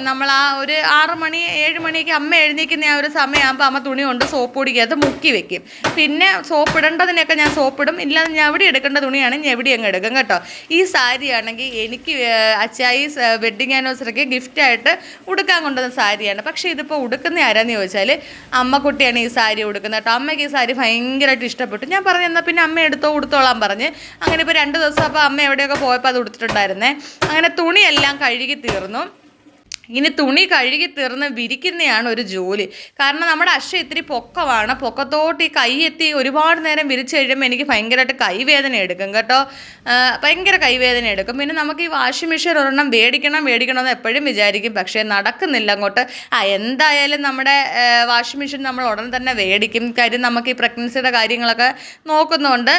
നമ്മൾ ആ ഒരു ആറ് മണി ഏഴ് മണിയൊക്കെ അമ്മ എഴുന്നേക്കുന്ന ആ ഒരു സമയമാകുമ്പോൾ അമ്മ തുണി കൊണ്ട് സോപ്പ് പൊടിക്കകത്ത് മുക്കി വെക്കും. പിന്നെ സോപ്പ് ഇടേണ്ടതിനൊക്കെ ഞാൻ സോപ്പ് ഇടും. ഇല്ലാതെ ഞാൻ എവിടെ എടുക്കേണ്ട തുണിയാണ് ഞാൻ എവിടെ അങ്ങ് എടുക്കും കേട്ടോ. ഈ സാരി ആണെങ്കിൽ എനിക്ക് അച്ചായി വെഡ്ഡിങ് ആനിവേഴ്സറിക്ക് ഗിഫ്റ്റായിട്ട് ഉടുക്കാൻ കൊണ്ടുവന്ന സാരിയാണ്. പക്ഷേ ഇതിപ്പോൾ ഉടുക്കുന്ന ആരാന്ന് ചോദിച്ചാൽ അമ്മക്കുട്ടിയാണ് ഈ സാരി ഉടുക്കുന്നത് കേട്ടോ. അമ്മയ്ക്ക് ഈ സാരി ഭയങ്കരമായിട്ട് ഇഷ്ടപ്പെട്ടു. ഞാൻ പറഞ്ഞു എന്നാൽ പിന്നെ അമ്മ എടുത്തോ കൊടുത്തോളാൻ പറഞ്ഞ്. അങ്ങനെ ഇപ്പോൾ രണ്ട് ദിവസം അപ്പോൾ അമ്മ എവിടെയൊക്കെ പോയപ്പോൾ അത് ഉടുത്തിട്ടുണ്ടായിരുന്നേ. അങ്ങനെ തുണിയെല്ലാം കഴുകി തീർന്നു. ഇനി തുണി കഴുകി തീർന്ന് വിരിക്കുന്നതാണ് ഒരു ജോലി. കാരണം നമ്മുടെ അശ ഇത്തിരി പൊക്കമാണ്. പൊക്കത്തോട്ട് ഈ കൈ എത്തി ഒരുപാട് നേരം വിരിച്ചു കഴിയുമ്പോൾ എനിക്ക് ഭയങ്കരമായിട്ട് കൈവേദന എടുക്കും കേട്ടോ. ഭയങ്കര കൈവേദന എടുക്കും. പിന്നെ നമുക്ക് ഈ വാഷിംഗ് മെഷീൻ ഒരെണ്ണം മേടിക്കണം മേടിക്കണം എന്ന് എപ്പോഴും വിചാരിക്കും. പക്ഷേ നടക്കുന്നില്ല അങ്ങോട്ട്. ആ എന്തായാലും നമ്മുടെ വാഷിംഗ് മെഷീൻ നമ്മൾ ഉടൻ തന്നെ മേടിക്കും. കാര്യം നമുക്ക് ഈ പ്രഗ്നൻസിയുടെ കാര്യങ്ങളൊക്കെ നോക്കുന്നുണ്ട്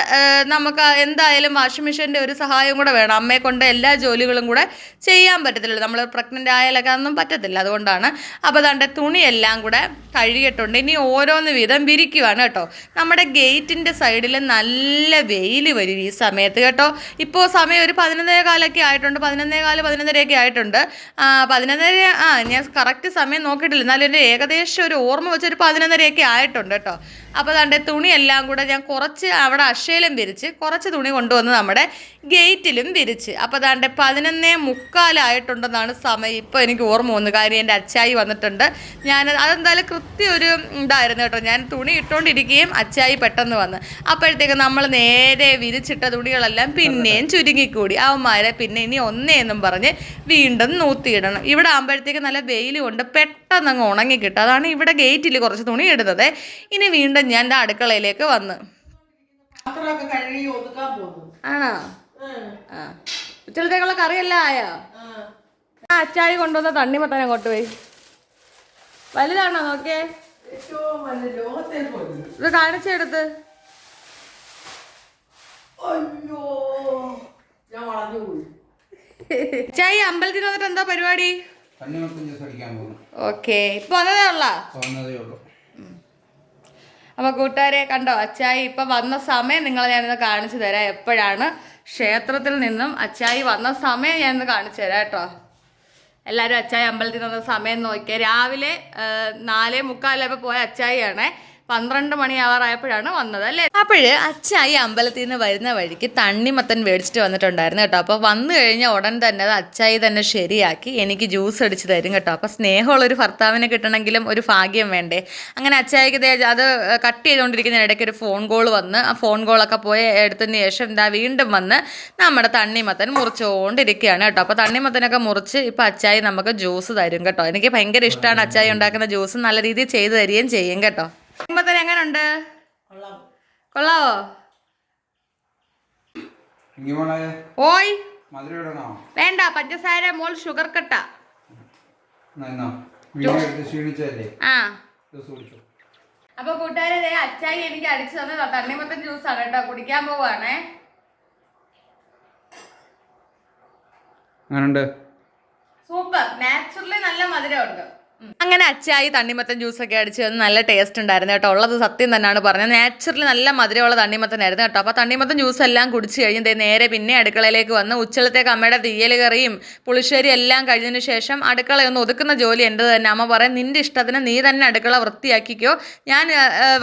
നമുക്ക് എന്തായാലും വാഷിംഗ് മെഷീന്റെ ഒരു സഹായം കൂടെ വേണം. അമ്മയെ കൊണ്ട് എല്ലാ ജോലികളും കൂടെ ചെയ്യാൻ പറ്റത്തില്ല നമ്മൾ പ്രഗ്നന്റ് ആയാലൊക്കെ അതൊന്നും പറ്റത്തില്ല. അതുകൊണ്ടാണ് അപ്പോൾ ദാണ്ടെ തുണിയെല്ലാം കൂടെ കഴുകിയിട്ടുണ്ട്. ഇനി ഓരോന്ന് വീതം വിരിക്കുവാണ് കേട്ടോ. നമ്മുടെ ഗേറ്റിന്റെ സൈഡിൽ നല്ല വെയിൽ വരും ഈ സമയത്ത് കേട്ടോ. ഇപ്പോൾ സമയം ഒരു പതിനൊന്നേ കാലൊക്കെ ആയിട്ടുണ്ട്. പതിനൊന്നേ കാൽ പതിനൊന്നരയൊക്കെ ആയിട്ടുണ്ട്. പതിനൊന്നര ആ ഞാൻ കറക്റ്റ് സമയം നോക്കിയിട്ടില്ല. എന്നാലും എന്റെ ഏകദേശം ഒരു ഓർമ്മ വെച്ചൊരു പതിനൊന്നരയൊക്കെ ആയിട്ടുണ്ട് കേട്ടോ. അപ്പോൾ ദാണ്ടെ തുണിയെല്ലാം കൂടെ ഞാൻ കുറച്ച് അവിടെ അക്ഷയിലും വിരിച്ച് കുറച്ച് തുണി കൊണ്ടുവന്ന് നമ്മുടെ ഗേറ്റിലും വിരിച്ച്. അപ്പോൾ അതാണ്ട് പതിനൊന്നേ മുക്കാലായിട്ടുണ്ടെന്നാണ് സമയം. ഇപ്പോൾ എനിക്ക് ഓർമ്മ വന്നു. കാര്യം എന്റെ അച്ചായി വന്നിട്ടുണ്ട്. ഞാൻ അതെന്തായാലും കൃത്യം ഒരു ഇതായിരുന്നു കേട്ടോ. ഞാൻ തുണി ഇട്ടുകൊണ്ടിരിക്കുകയും അച്ചായി പെട്ടെന്ന് വന്ന്. അപ്പോഴത്തേക്ക് നമ്മൾ നേരെ വിരിച്ചിട്ട തുണികളെല്ലാം പിന്നെയും ചുരുങ്ങിക്കൂടി. അവന്മാരെ പിന്നെ ഇനി ഒന്നേന്നും പറഞ്ഞ് വീണ്ടും നൂത്തിയിടണം. ഇവിടെ ആകുമ്പോഴത്തേക്ക് നല്ല വെയിൽ കൊണ്ട് പെട്ടെന്ന് അങ്ങ് ഉണങ്ങി കിട്ടും. അതാണ് ഇവിടെ ഗേറ്റിൽ കുറച്ച് തുണി ഇടുന്നത്. ഇനി വീണ്ടും ഞാൻ എന്റെ അടുക്കളയിലേക്ക് വന്ന്. ആണോ? ഉച്ചലത്തേക്കുള്ള കറിയെല്ലാം ആയോ? ആ. കൊണ്ടുവന്ന അച്ചായി കൊണ്ടുവന്ന അങ്ങോട്ട് പോയി. വലുതാണോ നോക്കേ ഇത് കാണിച്ചെടുത്ത് അച്ചായി അമ്പലത്തിൽ വന്നിട്ട് എന്താ പരിപാടി? ഓക്കെ ഇപ്പൊ വന്നതേ ഉള്ള? അപ്പൊ കൂട്ടുകാരെ കണ്ടോ അച്ചായി ഇപ്പൊ വന്ന സമയം നിങ്ങളെ ഞാനിന്ന് കാണിച്ചു തരാം. എപ്പോഴാണ് ക്ഷേത്രത്തിൽ നിന്നും അച്ചായി വന്ന സമയം ഞാനിന്ന് കാണിച്ചു തരാം കേട്ടോ. എല്ലാവരും അച്ചായ അമ്പലത്തിൽ നിന്ന് സമയം നോക്കിയാൽ രാവിലെ നാലേ മുക്കാലപ്പോൾ പോയ അച്ചായിയാണ്. പന്ത്രണ്ട് മണി മണിയാവാറായപ്പോഴാണ് വന്നത് അല്ലേ? അപ്പോഴ് അച്ചായി അമ്പലത്തിൽ നിന്ന് വരുന്ന വഴിക്ക് തണ്ണിമത്തൻ മേടിച്ചിട്ട് വന്നിട്ടുണ്ടായിരുന്നു കേട്ടോ. അപ്പോൾ വന്നു കഴിഞ്ഞാൽ ഉടൻ തന്നെ അത് അച്ചായി തന്നെ ശരിയാക്കി. എനിക്ക് ജ്യൂസ് അടിച്ച് തരും കേട്ടോ. അപ്പോൾ സ്നേഹമുള്ളൊരു ഭർത്താവിനെ കിട്ടണമെങ്കിലും ഒരു ഭാഗ്യം വേണ്ടേ. അങ്ങനെ അച്ചായിക്ക് അത് കട്ട് ചെയ്തുകൊണ്ടിരിക്കുന്ന ഇടയ്ക്ക് ഒരു ഫോൺ കോൾ വന്ന് ആ ഫോൺ കോളൊക്കെ പോയി എടുത്തതിന് ശേഷം എന്താ വീണ്ടും വന്ന് നമ്മുടെ തണ്ണിമത്തൻ മുറിച്ചുകൊണ്ടിരിക്കുകയാണ് കേട്ടോ. അപ്പോൾ തണ്ണിമത്തനൊക്കെ മുറിച്ച് ഇപ്പോൾ അച്ചായി നമുക്ക് ജ്യൂസ് തരും കേട്ടോ. എനിക്ക് ഭയങ്കര ഇഷ്ടമാണ് അച്ചായി ഉണ്ടാക്കുന്ന ജ്യൂസ്. നല്ല രീതിയിൽ ചെയ്തു തരികയും ചെയ്യും കേട്ടോ. തണ്ണിമത്തൻ എങ്ങനുണ്ട്? കൊള്ളാം. കൊള്ളാവോ? ഓയ്. മധുരം ഇടണോ? വേണ്ട പഞ്ചസാര മോൾ ഷുഗർ കട്ട. വീഡിയോ എടുത്ത് ക്ഷീണിച്ചതല്ലേ? ആ. ജ്യൂസ് കുടിച്ചു. അപ്പൊ കൂട്ടുകാരെ ദേ അച്ചായി എനിക്ക് അടിച്ചു തന്നത് തണ്ണിമത്തൻ ജ്യൂസാണ് കേട്ടോ. കുടിക്കാൻ പോവാണേ. സൂപ്പർ. നാച്ചുറലി നല്ല മധുരമുണ്ട് അങ്ങനെ അച്ചായി തണ്ണിമത്തൻ ജ്യൂസൊക്കെ അടിച്ച് നല്ല ടേസ്റ്റ് ഉണ്ടായിരുന്നു കേട്ടോ. ഉള്ളത് സത്യം തന്നെയാണ് പറഞ്ഞത്. നാച്ചുറലി നല്ല മധുരമുള്ള തണ്ണിമത്തൻ ആയിരുന്നു കേട്ടോ. അപ്പോൾ തണ്ണിമത്തൻ ജ്യൂസ് എല്ലാം കുടിച്ച് കഴിഞ്ഞ് നേരെ പിന്നെ അടുക്കളയിലേക്ക് വന്ന് ഉച്ചലത്തേക്ക് അമ്മയുടെ തീയൽ കറിയും പുളിശ്ശേരി എല്ലാം കഴിഞ്ഞതിന് ശേഷം അടുക്കള ഒന്ന് ഒതുക്കുന്ന ജോലി എന്റെ തന്നെ. അമ്മ പറയും നിന്റെ ഇഷ്ടത്തിന് നീ തന്നെ അടുക്കള വൃത്തിയാക്കിക്കോ. ഞാൻ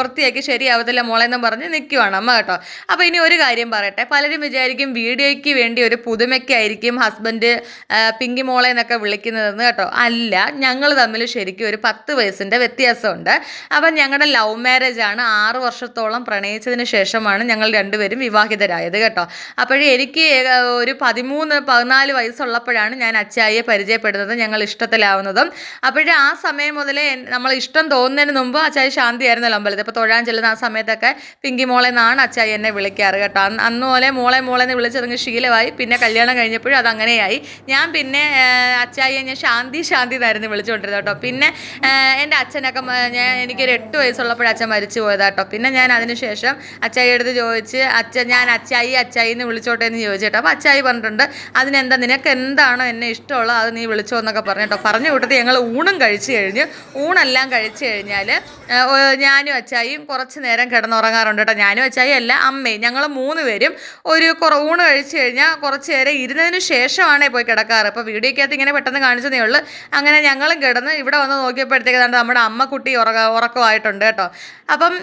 വൃത്തിയാക്കി ശരിയാവത്തില്ല മോളെന്നും പറഞ്ഞ് നിൽക്കുവാണ് അമ്മ കേട്ടോ. അപ്പോൾ ഇനി ഒരു കാര്യം പറയട്ടെ. പലരും വിചാരിക്കും വീഡിയോയ്ക്ക് വേണ്ടി ഒരു പുതുമയ്ക്കായിരിക്കും ഹസ്ബൻഡ് പിങ്കി മോളെ എന്നൊക്കെ വിളിക്കുന്നതെന്ന് കേട്ടോ. അല്ല ഞങ്ങൾ തമ്മിൽ ശരിക്കും ഒരു പത്ത് വയസ്സിന്റെ വ്യത്യാസമുണ്ട്. അപ്പം ഞങ്ങളുടെ ലവ് മാരേജ് ആണ്. ആറ് വർഷത്തോളം പ്രണയിച്ചതിന് ശേഷമാണ് ഞങ്ങൾ രണ്ടുപേരും വിവാഹിതരായത് കേട്ടോ. അപ്പോഴേ എനിക്ക് ഒരു പതിമൂന്ന് പതിനാല് വയസ്സുള്ളപ്പോഴാണ് ഞാൻ അച്ചായിയെ പരിചയപ്പെടുന്നത് ഞങ്ങൾ ഇഷ്ടത്തിലാവുന്നതും. അപ്പോഴേ ആ സമയം മുതലേ നമ്മൾ ഇഷ്ടം തോന്നുന്നതിന് മുമ്പ് അച്ചായി ശാന്തിയായിരുന്നല്ലോ അമ്പലത്തിൽ. അപ്പോൾ തൊഴാൻ ചെല്ലുന്ന ആ സമയത്തൊക്കെ പിങ്കി മോളെ എന്നാണ് അച്ചായി എന്നെ വിളിക്കാറ് കേട്ടോ. അന്ന് പോലെ മോളെ മോളെ എന്ന് വിളിച്ചതങ്ങ് ശീലമായി. പിന്നെ കല്യാണം കഴിഞ്ഞപ്പോഴും അതങ്ങനെയായി. ഞാൻ പിന്നെ അച്ചായിയെ ഞാൻ ശാന്തി ശാന്തി എന്നായിരുന്നു വിളിച്ചുകൊണ്ടിരുന്നത് കേട്ടോ. പിന്നെ എന്റെ അച്ഛനൊക്കെ ഞാൻ എനിക്കൊരു എട്ട് വയസ്സുള്ളപ്പോൾ അച്ഛൻ മരിച്ചു പോയതാട്ടോ. പിന്നെ ഞാൻ അതിനുശേഷം അച്ചായി എടുത്ത് ചോദിച്ച് അച്ഛൻ ഞാൻ അച്ചായി അച്ചായി എന്ന് വിളിച്ചോട്ടെ എന്ന് ചോദിച്ചിട്ടോ അപ്പോൾ അച്ചായി പറഞ്ഞിട്ടുണ്ട് അതിനെന്താ നിനക്ക് എന്താണോ എന്നെ ഇഷ്ടമുള്ളത് അത് നീ വിളിച്ചോ എന്നൊക്കെ പറഞ്ഞിട്ടോ പറഞ്ഞു കൂട്ടത്തിൽ ഞങ്ങൾ ഊണും കഴിച്ചു കഴിഞ്ഞ് ഊണെല്ലാം കഴിച്ചു കഴിഞ്ഞാൽ ഞാനും അച്ചായിയും കുറച്ച് നേരം കിടന്നുറങ്ങാറുണ്ട് കേട്ടോ. ഞാനും അച്ചായി അല്ല അമ്മയും. ഞങ്ങൾ മൂന്ന് പേരും ഒരു കുറ ഊണ് കഴിച്ചു കഴിഞ്ഞാൽ കുറച്ച് നേരം ഇരുന്നതിന് ശേഷമാണ് പോയി കിടക്കാറ്. അപ്പോൾ വീഡിയോക്കകത്ത് ഇങ്ങനെ പെട്ടെന്ന് കാണിച്ചതേ ഉള്ളൂ. അങ്ങനെ ഞങ്ങളും കിടന്ന് ഇവിടെ വന്ന് നോക്കിയപ്പോഴത്തേക്ക് ദാണ്ട് നമ്മുടെ അമ്മക്കുട്ടി ഉറക്ക ഉറക്കമായിട്ടുണ്ട് കേട്ടോ. അപ്പം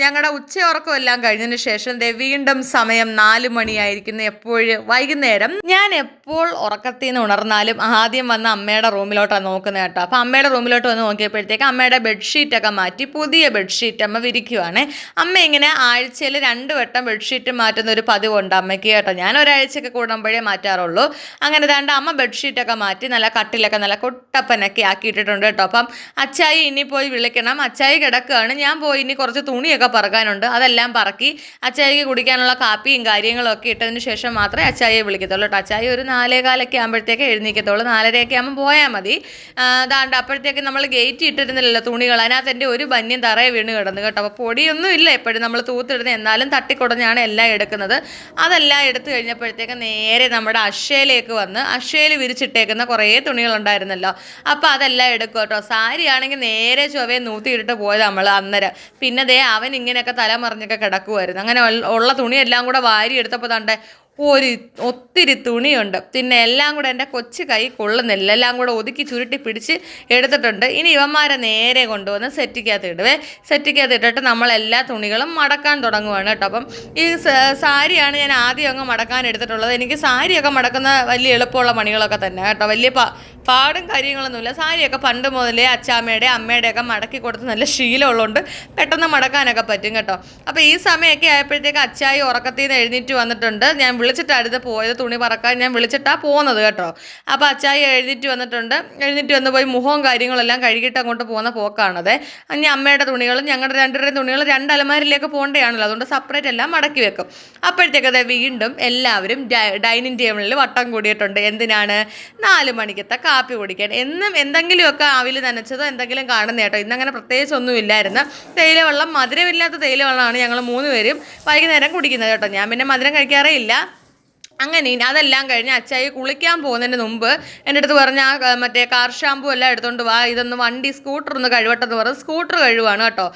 ഞങ്ങളുടെ ഉച്ച ഉറക്കം എല്ലാം കഴിഞ്ഞതിന് ശേഷം വീണ്ടും സമയം നാല് മണിയായിരിക്കുന്നു എപ്പോഴും വൈകുന്നേരം. ഞാൻ എപ്പോൾ ഉറക്കത്തിൽ നിന്ന് ഉണർന്നാലും ആദ്യം വന്ന് അമ്മയുടെ റൂമിലോട്ടാണ് നോക്കുന്നത് കേട്ടോ. അപ്പം അമ്മയുടെ റൂമിലോട്ട് വന്ന് നോക്കിയപ്പോഴത്തേക്ക് അമ്മയുടെ ബെഡ്ഷീറ്റൊക്കെ മാറ്റി പുതിയ ബെഡ്ഷീറ്റ് അമ്മ വിരിക്കുവാണ്. അമ്മ ഇങ്ങനെ ആഴ്ചയിൽ രണ്ട് വട്ടം ബെഡ്ഷീറ്റ് മാറ്റുന്ന ഒരു പതിവുണ്ട് അമ്മയ്ക്ക് കേട്ടോ. ഞാൻ ഒരാഴ്ചയൊക്കെ കൂടുമ്പോഴേ മാറ്റാറുള്ളൂ. അങ്ങനെ താണ്ട് അമ്മ ബെഡ്ഷീറ്റൊക്കെ മാറ്റി നല്ല കട്ടിലൊക്കെ നല്ല കൊട്ടപ്പനൊക്കെ ആക്കിയിട്ടിട്ടുണ്ട് കേട്ടോ. അപ്പം അച്ചായി ഇനി പോയി വിളിക്കണം. അച്ചായി കിടക്കുകയാണ്. ഞാൻ പോയി ഇനി കുറച്ച് തുണിയൊക്കെ പറക്കാനുണ്ട്. അതെല്ലാം പറക്കി അച്ചായിക്ക് കുടിക്കാനുള്ള കാപ്പിയും കാര്യങ്ങളും ഒക്കെ ഇട്ടതിന് ശേഷം മാത്രമേ അച്ചായിയെ വിളിക്കത്തുള്ളൂ കേട്ടോ. അച്ചായി ഒരു നാലേ കാലൊക്കെ ആകുമ്പോഴത്തേക്ക് എഴുന്നേക്കത്തുള്ളൂ. നാലരയൊക്കെ ആകുമ്പോൾ പോയാൽ മതി. അതാണ്ട് അപ്പോഴത്തേക്ക് നമ്മൾ ഗേറ്റ് ഇട്ടിരുന്നില്ലല്ലോ തുണികൾ. അതിനകത്ത് എന്റെ ഒരു ബന്യം തറയെ വീണ് കിടന്നു കേട്ടോ. അപ്പോൾ പൊടിയൊന്നും ഇല്ല എപ്പോഴും. നമ്മൾ തൂത്തിടുന്നത് എന്നാലും തട്ടിക്കുടഞ്ഞാണ് എല്ലാം എടുക്കുന്നത്. അതെല്ലാം എടുത്തു കഴിഞ്ഞപ്പോഴത്തേക്ക് നേരെ നമ്മുടെ അക്ഷയയിലേക്ക് വന്ന് അക്ഷയയിൽ വിരിച്ചിട്ടേക്കുന്ന കുറേ തുണികളുണ്ടായിരുന്നല്ലോ അപ്പോൾ അതെല്ലാം എടുക്കും. കേട്ടോ. സാരി ആണെങ്കിൽ നേരെ ചൊവ്വയെ നൂത്തിയിട്ടിട്ട് പോയത് നമ്മൾ അന്നേരം. പിന്നെ ദേ അവൻ ഇങ്ങനെയൊക്കെ തല മറിഞ്ഞൊക്കെ കിടക്കുമായിരുന്നു അങ്ങനെ ഉള്ള തുണിയെല്ലാം കൂടെ വാരി എടുത്തപ്പോൾ തണ്ടേ ഒരു ഒത്തിരി തുണിയുണ്ട്. പിന്നെ എല്ലാം കൂടെ എന്റെ കൊച്ചു കൈ കൊള്ളുന്നില്ല. എല്ലാം കൂടെ ഒതുക്കി ചുരുട്ടി പിടിച്ച് എടുത്തിട്ടുണ്ട്. ഇനി ഇവന്മാരെ നേരെ കൊണ്ടുവന്ന് സെറ്റിക്കകത്ത് ഇടുവേ. സെറ്റിക്കകത്ത് ഇട്ടിട്ട് നമ്മൾ എല്ലാ തുണികളും മടക്കാൻ തുടങ്ങുവാണ് കേട്ടോ. അപ്പം ഈ സാരിയാണ് ഞാൻ ആദ്യം അങ്ങ് മടക്കാൻ എടുത്തിട്ടുള്ളത്. എനിക്ക് സാരിയൊക്കെ മടക്കുന്ന വലിയ എളുപ്പമുള്ള പണികളൊക്കെ തന്നെ കേട്ടോ. വലിയ പാടും കാര്യങ്ങളൊന്നുമില്ല. സാരിയൊക്കെ പണ്ട് മുതലേ അച്ചാമ്മയുടെ അമ്മയുടെയൊക്കെ മടക്കി കൊടുത്ത് നല്ല ശീലമുള്ളതുകൊണ്ട് പെട്ടെന്ന് മടക്കാനൊക്കെ പറ്റും കേട്ടോ. അപ്പോൾ ഈ സമയമൊക്കെ ആയപ്പോഴത്തേക്ക് അച്ചായി ഉറക്കത്തിൽ നിന്ന് എഴുന്നേറ്റ് വന്നിട്ടുണ്ട്. ഞാൻ വിളിച്ചിട്ടായിരുന്നു പോയത് തുണി പറക്കാൻ ഞാൻ വിളിച്ചിട്ടാണ് പോകുന്നത് കേട്ടോ. അപ്പോൾ അച്ചായി എഴുന്നേറ്റ് വന്നിട്ടുണ്ട്. എഴുന്നേറ്റ് വന്ന് പോയി മുഖവും കാര്യങ്ങളെല്ലാം കഴുകിയിട്ട് അങ്ങോട്ട് പോകുന്ന പോക്കാണത്. ഇനി അമ്മയുടെ തുണികളും ഞങ്ങളുടെ രണ്ടുപേരുടെയും തുണികൾ രണ്ട് അലമാരിലേക്ക് പോകേണ്ടതാണല്ലോ. അതുകൊണ്ട് സെപ്പറേറ്റ് എല്ലാം മടക്കി വെക്കും. അപ്പോഴത്തേക്ക് അതെ വീണ്ടും എല്ലാവരും ഡൈനിങ് ടേബിളിൽ വട്ടം കൂടിയിട്ടുണ്ട്. എന്തിനാണ്? നാല് മണിക്കത്തെ കാപ്പി കുടിക്കാൻ. എന്നും എന്തെങ്കിലുമൊക്കെ ആവിൽ നനച്ചതോ എന്തെങ്കിലും കാണുന്ന കേട്ടോ. ഇന്നങ്ങനെ പ്രത്യേകിച്ച് ഒന്നുമില്ലായിരുന്നു തേയിലവെള്ളം തേയില വെള്ളം മധുരമില്ലാത്ത തേയിലവെള്ളമാണ് ഞങ്ങൾ മൂന്ന് പേരും വൈകുന്നേരം കുടിക്കുന്നത് കേട്ടോ. ഞാൻ പിന്നെ മധുരം കഴിക്കാറേ ഇല്ല. അങ്ങനെ അതെല്ലാം കഴിഞ്ഞ് അച്ചായി കുളിക്കാൻ പോകുന്നതിന് മുമ്പ് എന്റെ അടുത്ത് പറഞ്ഞ ആ മറ്റേ കാർ ഷാമ്പു എല്ലാം എടുത്തുകൊണ്ട് വാ ഇതൊന്ന് വണ്ടി സ്കൂട്ടർ ഒന്ന് കഴുവട്ടെന്ന് പറഞ്ഞ് സ്കൂട്ടർ കഴുവാണ് കേട്ടോ.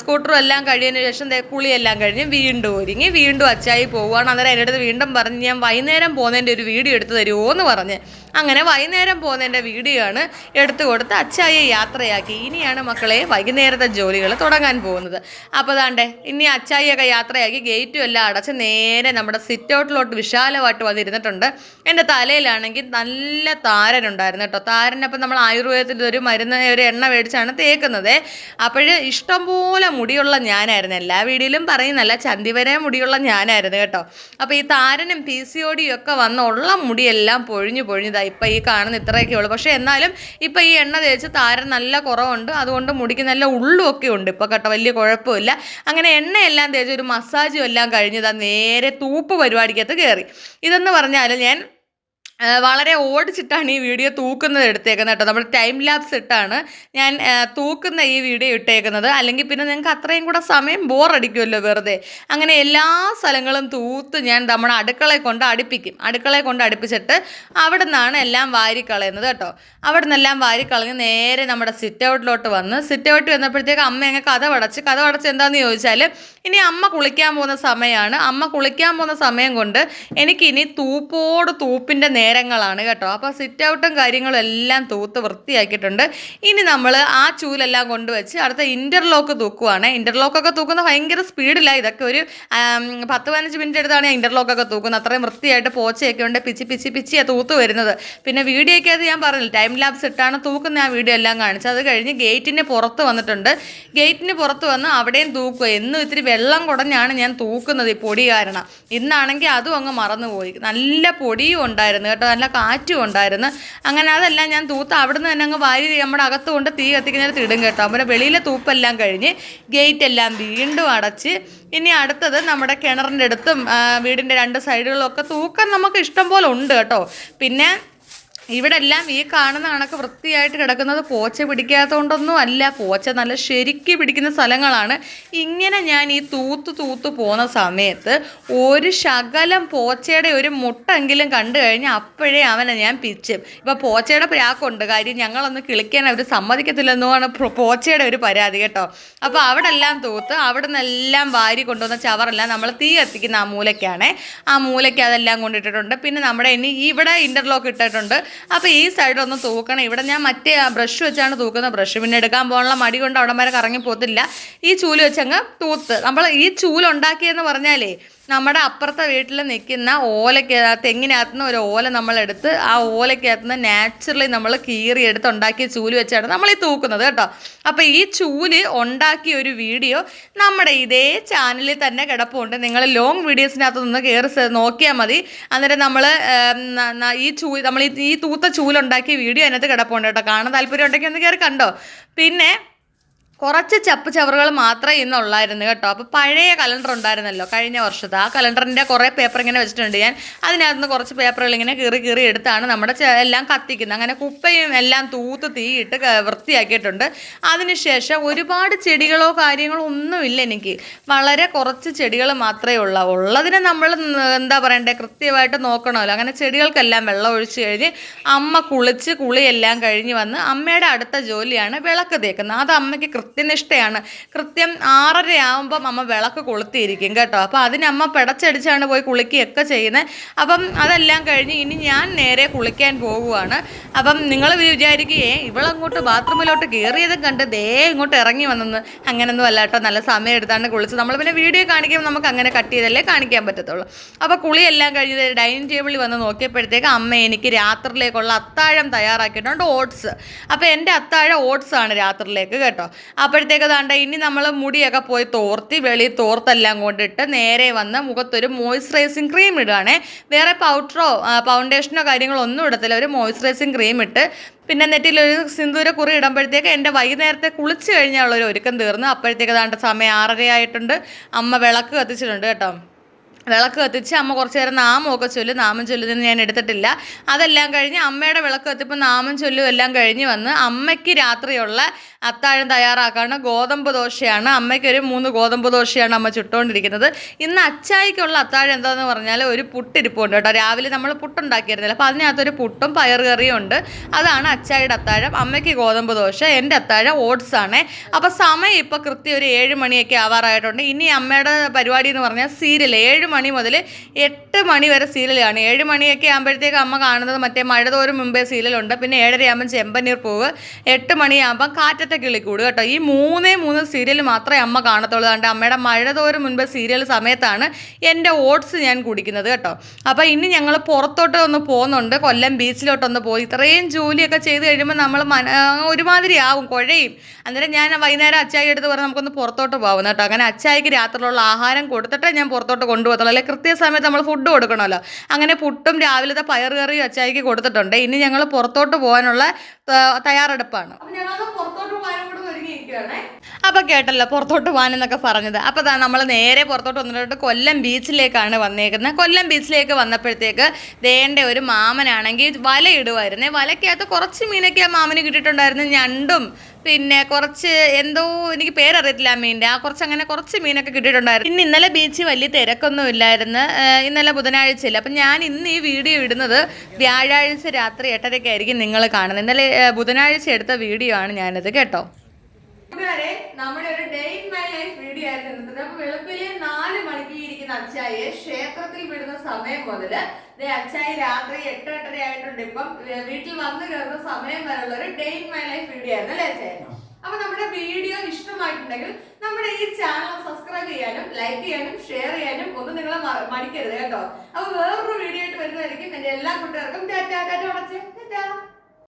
സ്കൂട്ടറും എല്ലാം കഴിയതിന് ശേഷം കുളിയെല്ലാം കഴിഞ്ഞ് വീണ്ടും ഒരുങ്ങി വീണ്ടും അച്ചായി പോവുകയാണ്. അന്നേരം എന്റെ അടുത്ത് വീണ്ടും പറഞ്ഞ് ഞാൻ വൈകുന്നേരം പോകുന്നതിന്റെ ഒരു വീഡിയോ എടുത്ത് തരുമോ എന്ന് പറഞ്ഞ്. അങ്ങനെ വൈകുന്നേരം പോകുന്നതിന്റെ വീഡിയോ ആണ് എടുത്തു കൊടുത്ത് അച്ചായെ യാത്രയാക്കി. ഇനിയാണ് മക്കളെ വൈകുന്നേരത്തെ ജോലികൾ തുടങ്ങാൻ പോകുന്നത്. അപ്പോൾ അതാണ്ടേ ഇനി അച്ചായിയൊക്കെ യാത്രയാക്കി ഗേറ്റും എല്ലാം അടച്ച് നേരെ നമ്മുടെ സിറ്റ് ഔട്ടിലോട്ട് വിശാലമായിട്ട് വന്നിരുന്നിട്ടുണ്ട്. എന്റെ തലയിലാണെങ്കിൽ നല്ല താരനുണ്ടായിരുന്നു കേട്ടോ. താരനപ്പം നമ്മൾ ആയുർവേദത്തിൽ ഒരു മരുന്ന് ഒരു എണ്ണ മേടിച്ചാണ് തേക്കുന്നത്. അപ്പോൾ ഇഷ്ടംപോലെ മുടിയുള്ള ഞാനായിരുന്നു. എല്ലാ വീഡിയോയിലും പറയുന്നല്ല ചന്തി വരെ മുടിയുള്ള ഞാനായിരുന്നു കേട്ടോ. അപ്പോൾ ഈ താരനും പി സി ഒ ഒക്കെ വന്ന ഉള്ള മുടിയെല്ലാം പൊഴിഞ്ഞു പൊഴിഞ്ഞതാണ് ഇപ്പം ഈ കാണുന്ന ഇത്രയൊക്കെ ഉള്ളൂ. പക്ഷേ എന്നാലും ഇപ്പം ഈ എണ്ണ തേച്ച് താരൻ നല്ല കുറവുണ്ട്. അതുകൊണ്ട് മുടിക്ക് നല്ല ഉള്ളുമൊക്കെ ഉണ്ട് ഇപ്പോൾ കേട്ടോ. വലിയ കുഴപ്പമില്ല. അങ്ങനെ എണ്ണയെല്ലാം തേച്ച് ഒരു മസാജും എല്ലാം കഴിഞ്ഞതാ നേരെ തൂപ്പ് പരിപാടിക്കകത്ത് കയറി. ഇതെന്ന് പറഞ്ഞാൽ ഞാൻ വളരെ ഓടിച്ചിട്ടാണ് ഈ വീഡിയോ തൂക്കുന്നത് എടുത്തേക്കുന്നത് കേട്ടോ. നമ്മൾ ടൈം ലാപ്സ് ഇട്ടാണ് ഞാൻ തൂക്കുന്ന ഈ വീഡിയോ ഇട്ടേക്കുന്നത്. അല്ലെങ്കിൽ പിന്നെ നിങ്ങൾക്ക് അത്രയും കൂടെ സമയം ബോറടിക്കുമല്ലോ വെറുതെ. അങ്ങനെ എല്ലാ സ്ഥലങ്ങളും തൂത്ത് ഞാൻ നമ്മുടെ അടുക്കളയെ കൊണ്ട് അടുപ്പിക്കും. അടുക്കളയെ കൊണ്ട് അടുപ്പിച്ചിട്ട് അവിടെ നിന്നാണ് എല്ലാം വാരിക്കളയുന്നത് കേട്ടോ. അവിടെ നിന്നെല്ലാം വാരിക്കളഞ്ഞ് നേരെ നമ്മുടെ സിറ്റ് ഔട്ടിലോട്ട് വന്ന് സിറ്റ് ഔട്ട് വന്നപ്പോഴത്തേക്ക് അമ്മ അങ്ങ് കഥ അടച്ച് കഥ അടച്ച് എന്താണെന്ന് ചോദിച്ചാൽ ഇനി അമ്മ കുളിക്കാൻ പോകുന്ന സമയമാണ് അമ്മ കുളിക്കാൻ പോകുന്ന സമയം കൊണ്ട് എനിക്കിനി തൂപ്പോട് തൂപ്പിന്റെ നേരങ്ങളാണ് കേട്ടോ. അപ്പോൾ സിറ്റ് ഔട്ടും കാര്യങ്ങളും എല്ലാം തൂത്ത് വൃത്തിയാക്കിയിട്ടുണ്ട്. ഇനി നമ്മൾ ആ ചൂലെല്ലാം കൊണ്ടുവച്ച് അടുത്ത ഇന്റർലോക്ക് തൂക്കുവാണ്. ഇന്റർലോക്കൊക്കെ തൂക്കുന്ന ഭയങ്കര സ്പീഡില്ല ഇതൊക്കെ ഒരു പത്ത് പതിനഞ്ച് മിനിറ്റ് എടുത്താണ് ഇന്റർലോക്കൊക്കെ തൂക്കുന്നത്. അത്രയും വൃത്തിയായിട്ട് പോച്ചയൊക്കെ ഉണ്ട്. പിച്ചി പിച്ചി പിച്ചിയാണ് തൂത്ത് വരുന്നത്. പിന്നെ വീഡിയോയ്ക്ക് അത് ഞാൻ പറഞ്ഞില്ല ടൈം ലാബ്സ് ഇട്ടാണ് തൂക്കുന്ന ആ വീഡിയോ എല്ലാം കാണിച്ചത്. അത് കഴിഞ്ഞ് ഗേറ്റിന് പുറത്ത് വന്നിട്ടുണ്ട്. ഗേറ്റിന് പുറത്ത് വന്ന് അവിടെയും തൂക്കുക. എന്നും ഇത്തിരി വെള്ളം കുടഞ്ഞാണ് ഞാൻ തൂക്കുന്നത് ഈ പൊടി കാരണം. ഇന്നാണെങ്കിൽ അതും അങ്ങ് മറന്നുപോയി. നല്ല പൊടിയും ഉണ്ടായിരുന്നു കേട്ടോ. നല്ല കാറ്റും ഉണ്ടായിരുന്നു. അങ്ങനെ അതെല്ലാം ഞാൻ തൂത്ത് അവിടുന്ന് തന്നെ അങ്ങ് വാരി നമ്മുടെ അകത്ത് കൊണ്ട് തീ കത്തിക്കുന്നിടത്ത് ഇടും കേട്ടോ. അപ്പോൾ വെളിയിലെ തൂപ്പെല്ലാം കഴിഞ്ഞ് ഗേറ്റ് എല്ലാം വീണ്ടും അടച്ച് ഇനി അടുത്തത് നമ്മുടെ കിണറിന്റെ അടുത്തും വീടിന്റെ രണ്ട് സൈഡുകളിലൊക്കെ തൂക്കം നമുക്ക് ഇഷ്ടം പോലെ ഉണ്ട് കേട്ടോ. പിന്നെ ഇവിടെ എല്ലാം ഈ കാണുന്ന കണക്ക് വൃത്തിയായിട്ട് കിടക്കുന്നത് പോച്ച പിടിക്കാത്തതുകൊണ്ടൊന്നും അല്ല. പോച്ച നല്ല ശരിക്ക് പിടിക്കുന്ന സ്ഥലങ്ങളാണ്. ഇങ്ങനെ ഞാൻ ഈ തൂത്ത് തൂത്ത് പോകുന്ന സമയത്ത് ഒരു ശകലം പോച്ചയുടെ ഒരു മുട്ടെങ്കിലും കണ്ടു കഴിഞ്ഞാൽ അപ്പോഴേ അവനെ ഞാൻ പിച്ചും. ഇപ്പം പോച്ചയുടെ പ്രാക്കുണ്ട്. കാര്യം ഞങ്ങളൊന്ന് കിളിക്കാൻ അവർ സമ്മതിക്കത്തില്ലെന്നുമാണ് പോച്ചയുടെ ഒരു പരാതി കേട്ടോ. അപ്പോൾ അവിടെ എല്ലാം തൂത്ത് അവിടെ നിന്നെല്ലാം വാരി കൊണ്ടുവന്ന ചവറെല്ലാം നമ്മൾ തീ കത്തിക്കുന്ന ആ മൂലയ്ക്കാണ്. ആ മൂലയ്ക്ക് അതെല്ലാം കൊണ്ടിട്ടിട്ടുണ്ട്. പിന്നെ നമ്മുടെ ഇനി ഇവിടെ ഇന്റർലോക്ക് ഇട്ടിട്ടുണ്ട്. അപ്പോൾ ഈ സൈഡിലൊന്ന് തൂക്കണം. ഇവിടെ ഞാൻ മറ്റേ ബ്രഷ് വെച്ചാണ് തൂക്കുന്നത്. ബ്രഷ് പിന്നെ എടുക്കാൻ പോകാനുള്ള മടി കൊണ്ട് അവിടെ വരെ കറങ്ങി പോകത്തില്ല. ഈ ചൂൽ വെച്ചങ്ങ് തൂത്ത്. നമ്മൾ ഈ ചൂലുണ്ടാക്കിയെന്ന് പറഞ്ഞാലേ നമ്മുടെ അപ്പുറത്തെ വീട്ടിൽ നിൽക്കുന്ന ഓലയ്ക്ക് തെങ്ങിനകത്ത് നിന്ന് ഒരു ഓല നമ്മളെടുത്ത് ആ ഓലയ്ക്കകത്ത് നിന്ന് നാച്ചുറലി നമ്മൾ കീറി എടുത്ത് ഉണ്ടാക്കിയ ചൂൽ വെച്ചാണ് നമ്മൾ ഈ തൂക്കുന്നത് കേട്ടോ. അപ്പോൾ ഈ ചൂൽ ഉണ്ടാക്കിയ ഒരു വീഡിയോ നമ്മുടെ ഇതേ ചാനലിൽ തന്നെ കിടപ്പുണ്ട്. നിങ്ങൾ ലോങ് വീഡിയോസിനകത്ത് നിന്ന് കയറി നോക്കിയാൽ മതി. അന്നേരം നമ്മൾ ഈ ചൂ നമ്മൾ ഈ തൂത്ത ചൂലുണ്ടാക്കിയ വീഡിയോ അതിനകത്ത് കിടപ്പുണ്ട് കേട്ടോ. കാണാൻ താല്പര്യം ഉണ്ടെങ്കിൽ ഒന്ന് കയറി കണ്ടോ. പിന്നെ കുറച്ച് ചപ്പ് ചവറുകൾ മാത്രമേ ഇന്നുള്ളായിരുന്നു കേട്ടോ. അപ്പോൾ പഴയ കലണ്ടർ ഉണ്ടായിരുന്നല്ലോ കഴിഞ്ഞ വർഷത്തെ. ആ കലണ്ടറിന്റെ കുറേ പേപ്പർ ഇങ്ങനെ വെച്ചിട്ടുണ്ട് ഞാൻ. അതിനകത്ത് കുറച്ച് പേപ്പറുകൾ ഇങ്ങനെ കീറി കീറി എടുത്താണ് നമ്മുടെ എല്ലാം കത്തിക്കുന്നത്. അങ്ങനെ കുപ്പയും എല്ലാം തൂത്ത് തീയിട്ട് വൃത്തിയാക്കിയിട്ടുണ്ട്. അതിനുശേഷം ഒരുപാട് ചെടികളോ കാര്യങ്ങളോ ഒന്നുമില്ല എനിക്ക്. വളരെ കുറച്ച് ചെടികൾ മാത്രമേ ഉള്ളൂ. ഉള്ളതിനെ നമ്മൾ എന്താ പറയണ്ടേ? കൃത്യമായിട്ട് നോക്കണമല്ലോ. അങ്ങനെ ചെടികൾക്കെല്ലാം വെള്ളം ഒഴിച്ച് കഴിഞ്ഞ് അമ്മ കുളിച്ച് കുളിയെല്ലാം കഴിഞ്ഞ് വന്ന് അമ്മയുടെ അടുത്ത ജോലിയാണ് വിളക്ക് തേക്കുന്നത്. അത് അമ്മയ്ക്ക് കൃത്യനിഷ്ഠയാണ്. കൃത്യം ആറര ആകുമ്പം അമ്മ വിളക്ക് കൊളുത്തിയിരിക്കും കേട്ടോ. അപ്പോൾ അതിന് അമ്മ പിടച്ചടിച്ചാണ് പോയി കുളിക്കുകയൊക്കെ ചെയ്യുന്നത്. അപ്പം അതെല്ലാം കഴിഞ്ഞ് ഇനി ഞാൻ നേരെ കുളിക്കാൻ പോകുവാണ് അപ്പം നിങ്ങൾ വിചാരിക്കുകയെ ഇവളങ്ങോട്ട് ബാത്റൂമിലോട്ട് കയറിയതും കണ്ട് ദേ ഇങ്ങോട്ട് ഇറങ്ങി വന്നെന്ന്. അങ്ങനൊന്നും അല്ല കേട്ടോ. നല്ല സമയം എടുത്താണ് കുളിച്ച് നമ്മൾ പിന്നെ വീഡിയോ കാണിക്കുമ്പോൾ നമുക്ക് അങ്ങനെ കട്ട് ചെയ്തല്ലേ കാണിക്കാൻ പറ്റത്തുള്ളൂ. അപ്പോൾ കുളിയെല്ലാം കഴിഞ്ഞ് ഡൈനിങ് ടേബിളിൽ വന്ന് നോക്കിയപ്പോഴത്തേക്ക് അമ്മ എനിക്ക് രാത്രിയിലേക്കുള്ള അത്താഴം തയ്യാറാക്കിയിട്ടുണ്ട്. ഓട്സ്. അപ്പോൾ എന്റെ അത്താഴം ഓട്സ് ആണ് രാത്രിയിലേക്ക് കേട്ടോ. അപ്പോഴത്തേക്ക് താണ്ട ഇനി നമ്മൾ മുടിയൊക്കെ പോയി തോർത്തി വെളി തോർത്തെല്ലാം കൊണ്ടിട്ട് നേരെ വന്ന് മുഖത്തൊരു മോയ്സ്ചറൈസിങ് ക്രീം ഇടുകയാണേ. വേറെ പൗഡറോ ഫൗണ്ടേഷനോ കാര്യങ്ങളോ ഒന്നും ഇടത്തില്ല. ഒരു മോയ്സ്ചറൈസിങ് ക്രീം ഇട്ട് പിന്നെ നെറ്റിലൊരു സിന്ദൂര കുറി ഇടുമ്പോഴത്തേക്ക് എന്റെ വൈകുന്നേരത്തെ കുളിച്ച് കഴിഞ്ഞാലുള്ളൊരു ഒരുക്കം തീർന്നു അപ്പോഴത്തേക്ക് താണ്ട സമയം ആറരയായിട്ടുണ്ട്. അമ്മ വിളക്ക് കത്തിച്ചിട്ടുണ്ട് കേട്ടോ. വിളക്ക് കത്തിച്ച് അമ്മ കുറച്ച് നേരം നാമമൊക്കെ ചൊല്ലും നാമം ചൊല്ലുന്നത് ഞാൻ എടുത്തിട്ടില്ല. അതെല്ലാം കഴിഞ്ഞ് അമ്മയുടെ വിളക്ക് കത്തിപ്പോൾ നാമം ചൊല്ലും എല്ലാം കഴിഞ്ഞ് വന്ന് അമ്മയ്ക്ക് രാത്രിയുള്ള അത്താഴം തയ്യാറാക്കാണ്. ഗോതമ്പ് ദോശയാണ്. അമ്മയ്ക്കൊരു മൂന്ന് ഗോതമ്പ് ദോശയാണ് അമ്മ ചുട്ടുകൊണ്ടിരിക്കുന്നത് ഇന്ന് അച്ചായിക്കുള്ള അത്താഴം എന്താണെന്ന് പറഞ്ഞാൽ ഒരു പുട്ടിരിപ്പുണ്ട് കേട്ടോ. രാവിലെ നമ്മൾ പുട്ടുണ്ടാക്കിയിരുന്നില്ല. അപ്പോൾ അതിനകത്തൊരു പുട്ടും പയർ കറിയും ഉണ്ട്. അതാണ് അച്ചായിയുടെ അത്താഴം. അമ്മയ്ക്ക് ഗോതമ്പ് ദോശ എന്റെ അത്താഴം ഓട്സ് ആണ്. അപ്പോൾ സമയം ഇപ്പോൾ കൃത്യം ഒരു ഏഴ് മണിയൊക്കെ ആവാറായിട്ടുണ്ട്. ഇനി അമ്മയുടെ പരിപാടി എന്ന് പറഞ്ഞാൽ സീരിയൽ. ഏഴ് മണി മുതൽ എട്ട് മണി വരെ സീരിയലാണ്. ഏഴ് മണിയൊക്കെ ആകുമ്പോഴത്തേക്ക് അമ്മ കാണുന്നത് മറ്റേ മഴ തോറും മുമ്പേ സീരിയലുണ്ട്. പിന്നെ ഏഴര ആകുമ്പം ചെമ്പനീർ പൂവ്. എട്ട് മണിയാകുമ്പം കാറ്റത്തെ കിളിക്കൂട് കേട്ടോ. ഈ മൂന്നേ മൂന്ന് സീരിയൽ മാത്രമേ അമ്മ കാണത്തുള്ളൂ. അതുകൊണ്ട് അമ്മയുടെ മഴ തോരും മുൻപ് സീരിയൽ സമയത്താണ് എന്റെ ഓട്സ് ഞാൻ കുടിക്കുന്നത് കേട്ടോ. അപ്പോൾ ഇനി ഞങ്ങൾ പുറത്തോട്ട് ഒന്ന് പോകുന്നുണ്ട്. കൊല്ലം ബീച്ചിലോട്ടൊന്ന് പോയി. ഇത്രയും ജോലിയൊക്കെ ചെയ്ത് കഴിയുമ്പോൾ നമ്മൾ മന ഒരുമാതിരി ആവും കുഴയും. അന്നേരം ഞാൻ വൈകുന്നേരം അച്ചായി എടുത്ത് പറഞ്ഞ് നമുക്കൊന്ന് പുറത്തോട്ട് പോകുന്നു കേട്ടോ. അങ്ങനെ അച്ചായിക്ക് രാത്രിയിലുള്ള ആഹാരം കൊടുത്തിട്ടേ ഞാൻ പുറത്തോട്ട് കൊണ്ടുപോകത്തുള്ളൂ. അല്ലെങ്കിൽ കൃത്യസമയത്ത് നമ്മൾ ഫുഡ് കൊടുക്കണമല്ലോ. അങ്ങനെ പുട്ടും രാവിലത്തെ പയർ കറിയും അച്ചായിക്ക് കൊടുത്തിട്ടുണ്ട്. ഇനി ഞങ്ങൾ പുറത്തോട്ട് പോകാനുള്ള തയ്യാറെടുപ്പാണ്. ഞങ്ങൾക്ക് ഞങ്ങൾ പുറത്തോട്ട് പോകാനും അപ്പം കേട്ടല്ലോ പുറത്തോട്ട് പോകാനെന്നൊക്കെ പറഞ്ഞത്. അപ്പൊ അതാ നമ്മൾ നേരെ പുറത്തോട്ട് വന്നിട്ട് കൊല്ലം ബീച്ചിലേക്കാണ് വന്നേക്കുന്നത്. കൊല്ലം ബീച്ചിലേക്ക് വന്നപ്പോഴത്തേക്ക് വേണ്ട ഒരു മാമനാണെങ്കിൽ വല ഇടുമായിരുന്നേ വലക്കകത്ത് കുറച്ച് മീനൊക്കെ ആ മാമന് കിട്ടിയിട്ടുണ്ടായിരുന്നു ഞണ്ടും പിന്നെ കുറച്ച് എന്തോ എനിക്ക് പേരറിയത്തില്ല ആ മീനിന്റെ ആ കുറച്ച് അങ്ങനെ കുറച്ച് മീനൊക്കെ കിട്ടിയിട്ടുണ്ടായിരുന്നു. ഇന്ന് ഇന്നലെ ബീച്ചിൽ വലിയ തിരക്കൊന്നും ഇല്ലായിരുന്നു. ഇന്നലെ ബുധനാഴ്ചയില്ല. അപ്പം ഞാൻ ഇന്ന് ഈ വീഡിയോ ഇടുന്നത് വ്യാഴാഴ്ച രാത്രി എട്ടരയ്ക്കായിരിക്കും നിങ്ങൾ കാണുന്നത്. ഇന്നലെ ബുധനാഴ്ച എടുത്ത വീഡിയോ ആണ് ഞാനിത് കേട്ടോ. കൂട്ടുകാരെ നമ്മുടെ ഒരു day in my life video ആയിരുന്നു ഇന്നത്തെ അപ്പൊ വെളുപ്പിലെ നാല് മണിക്ക് ഇരിക്കുന്ന അച്ചായെ ക്ഷേത്രത്തിൽ വിടുന്ന സമയം മുതൽ അച്ചായി രാത്രി എട്ട് എട്ടര ആയിട്ടുണ്ട്. ഇപ്പം വീട്ടിൽ വന്നു കയറുന്ന സമയം വരെയുള്ള ഒരു day in my life video ആയിരുന്നു അല്ലേ അച്ചായ? അപ്പൊ നമ്മുടെ വീഡിയോ ഇഷ്ടമായിട്ടുണ്ടെങ്കിൽ നമ്മുടെ ഈ ചാനൽ സബ്സ്ക്രൈബ് ചെയ്യാനും ലൈക്ക് ചെയ്യാനും ഷെയർ ചെയ്യാനും ഒന്നും നിങ്ങൾ മടിക്കരുത് കേട്ടോ. അപ്പൊ വേറൊരു വീഡിയോ ആയിട്ട് വരുന്നതായിരിക്കും. എന്റെ എല്ലാ കൂട്ടുകാർക്കും ടാറ്റാ ടാറ്റ ടാറ്റാ.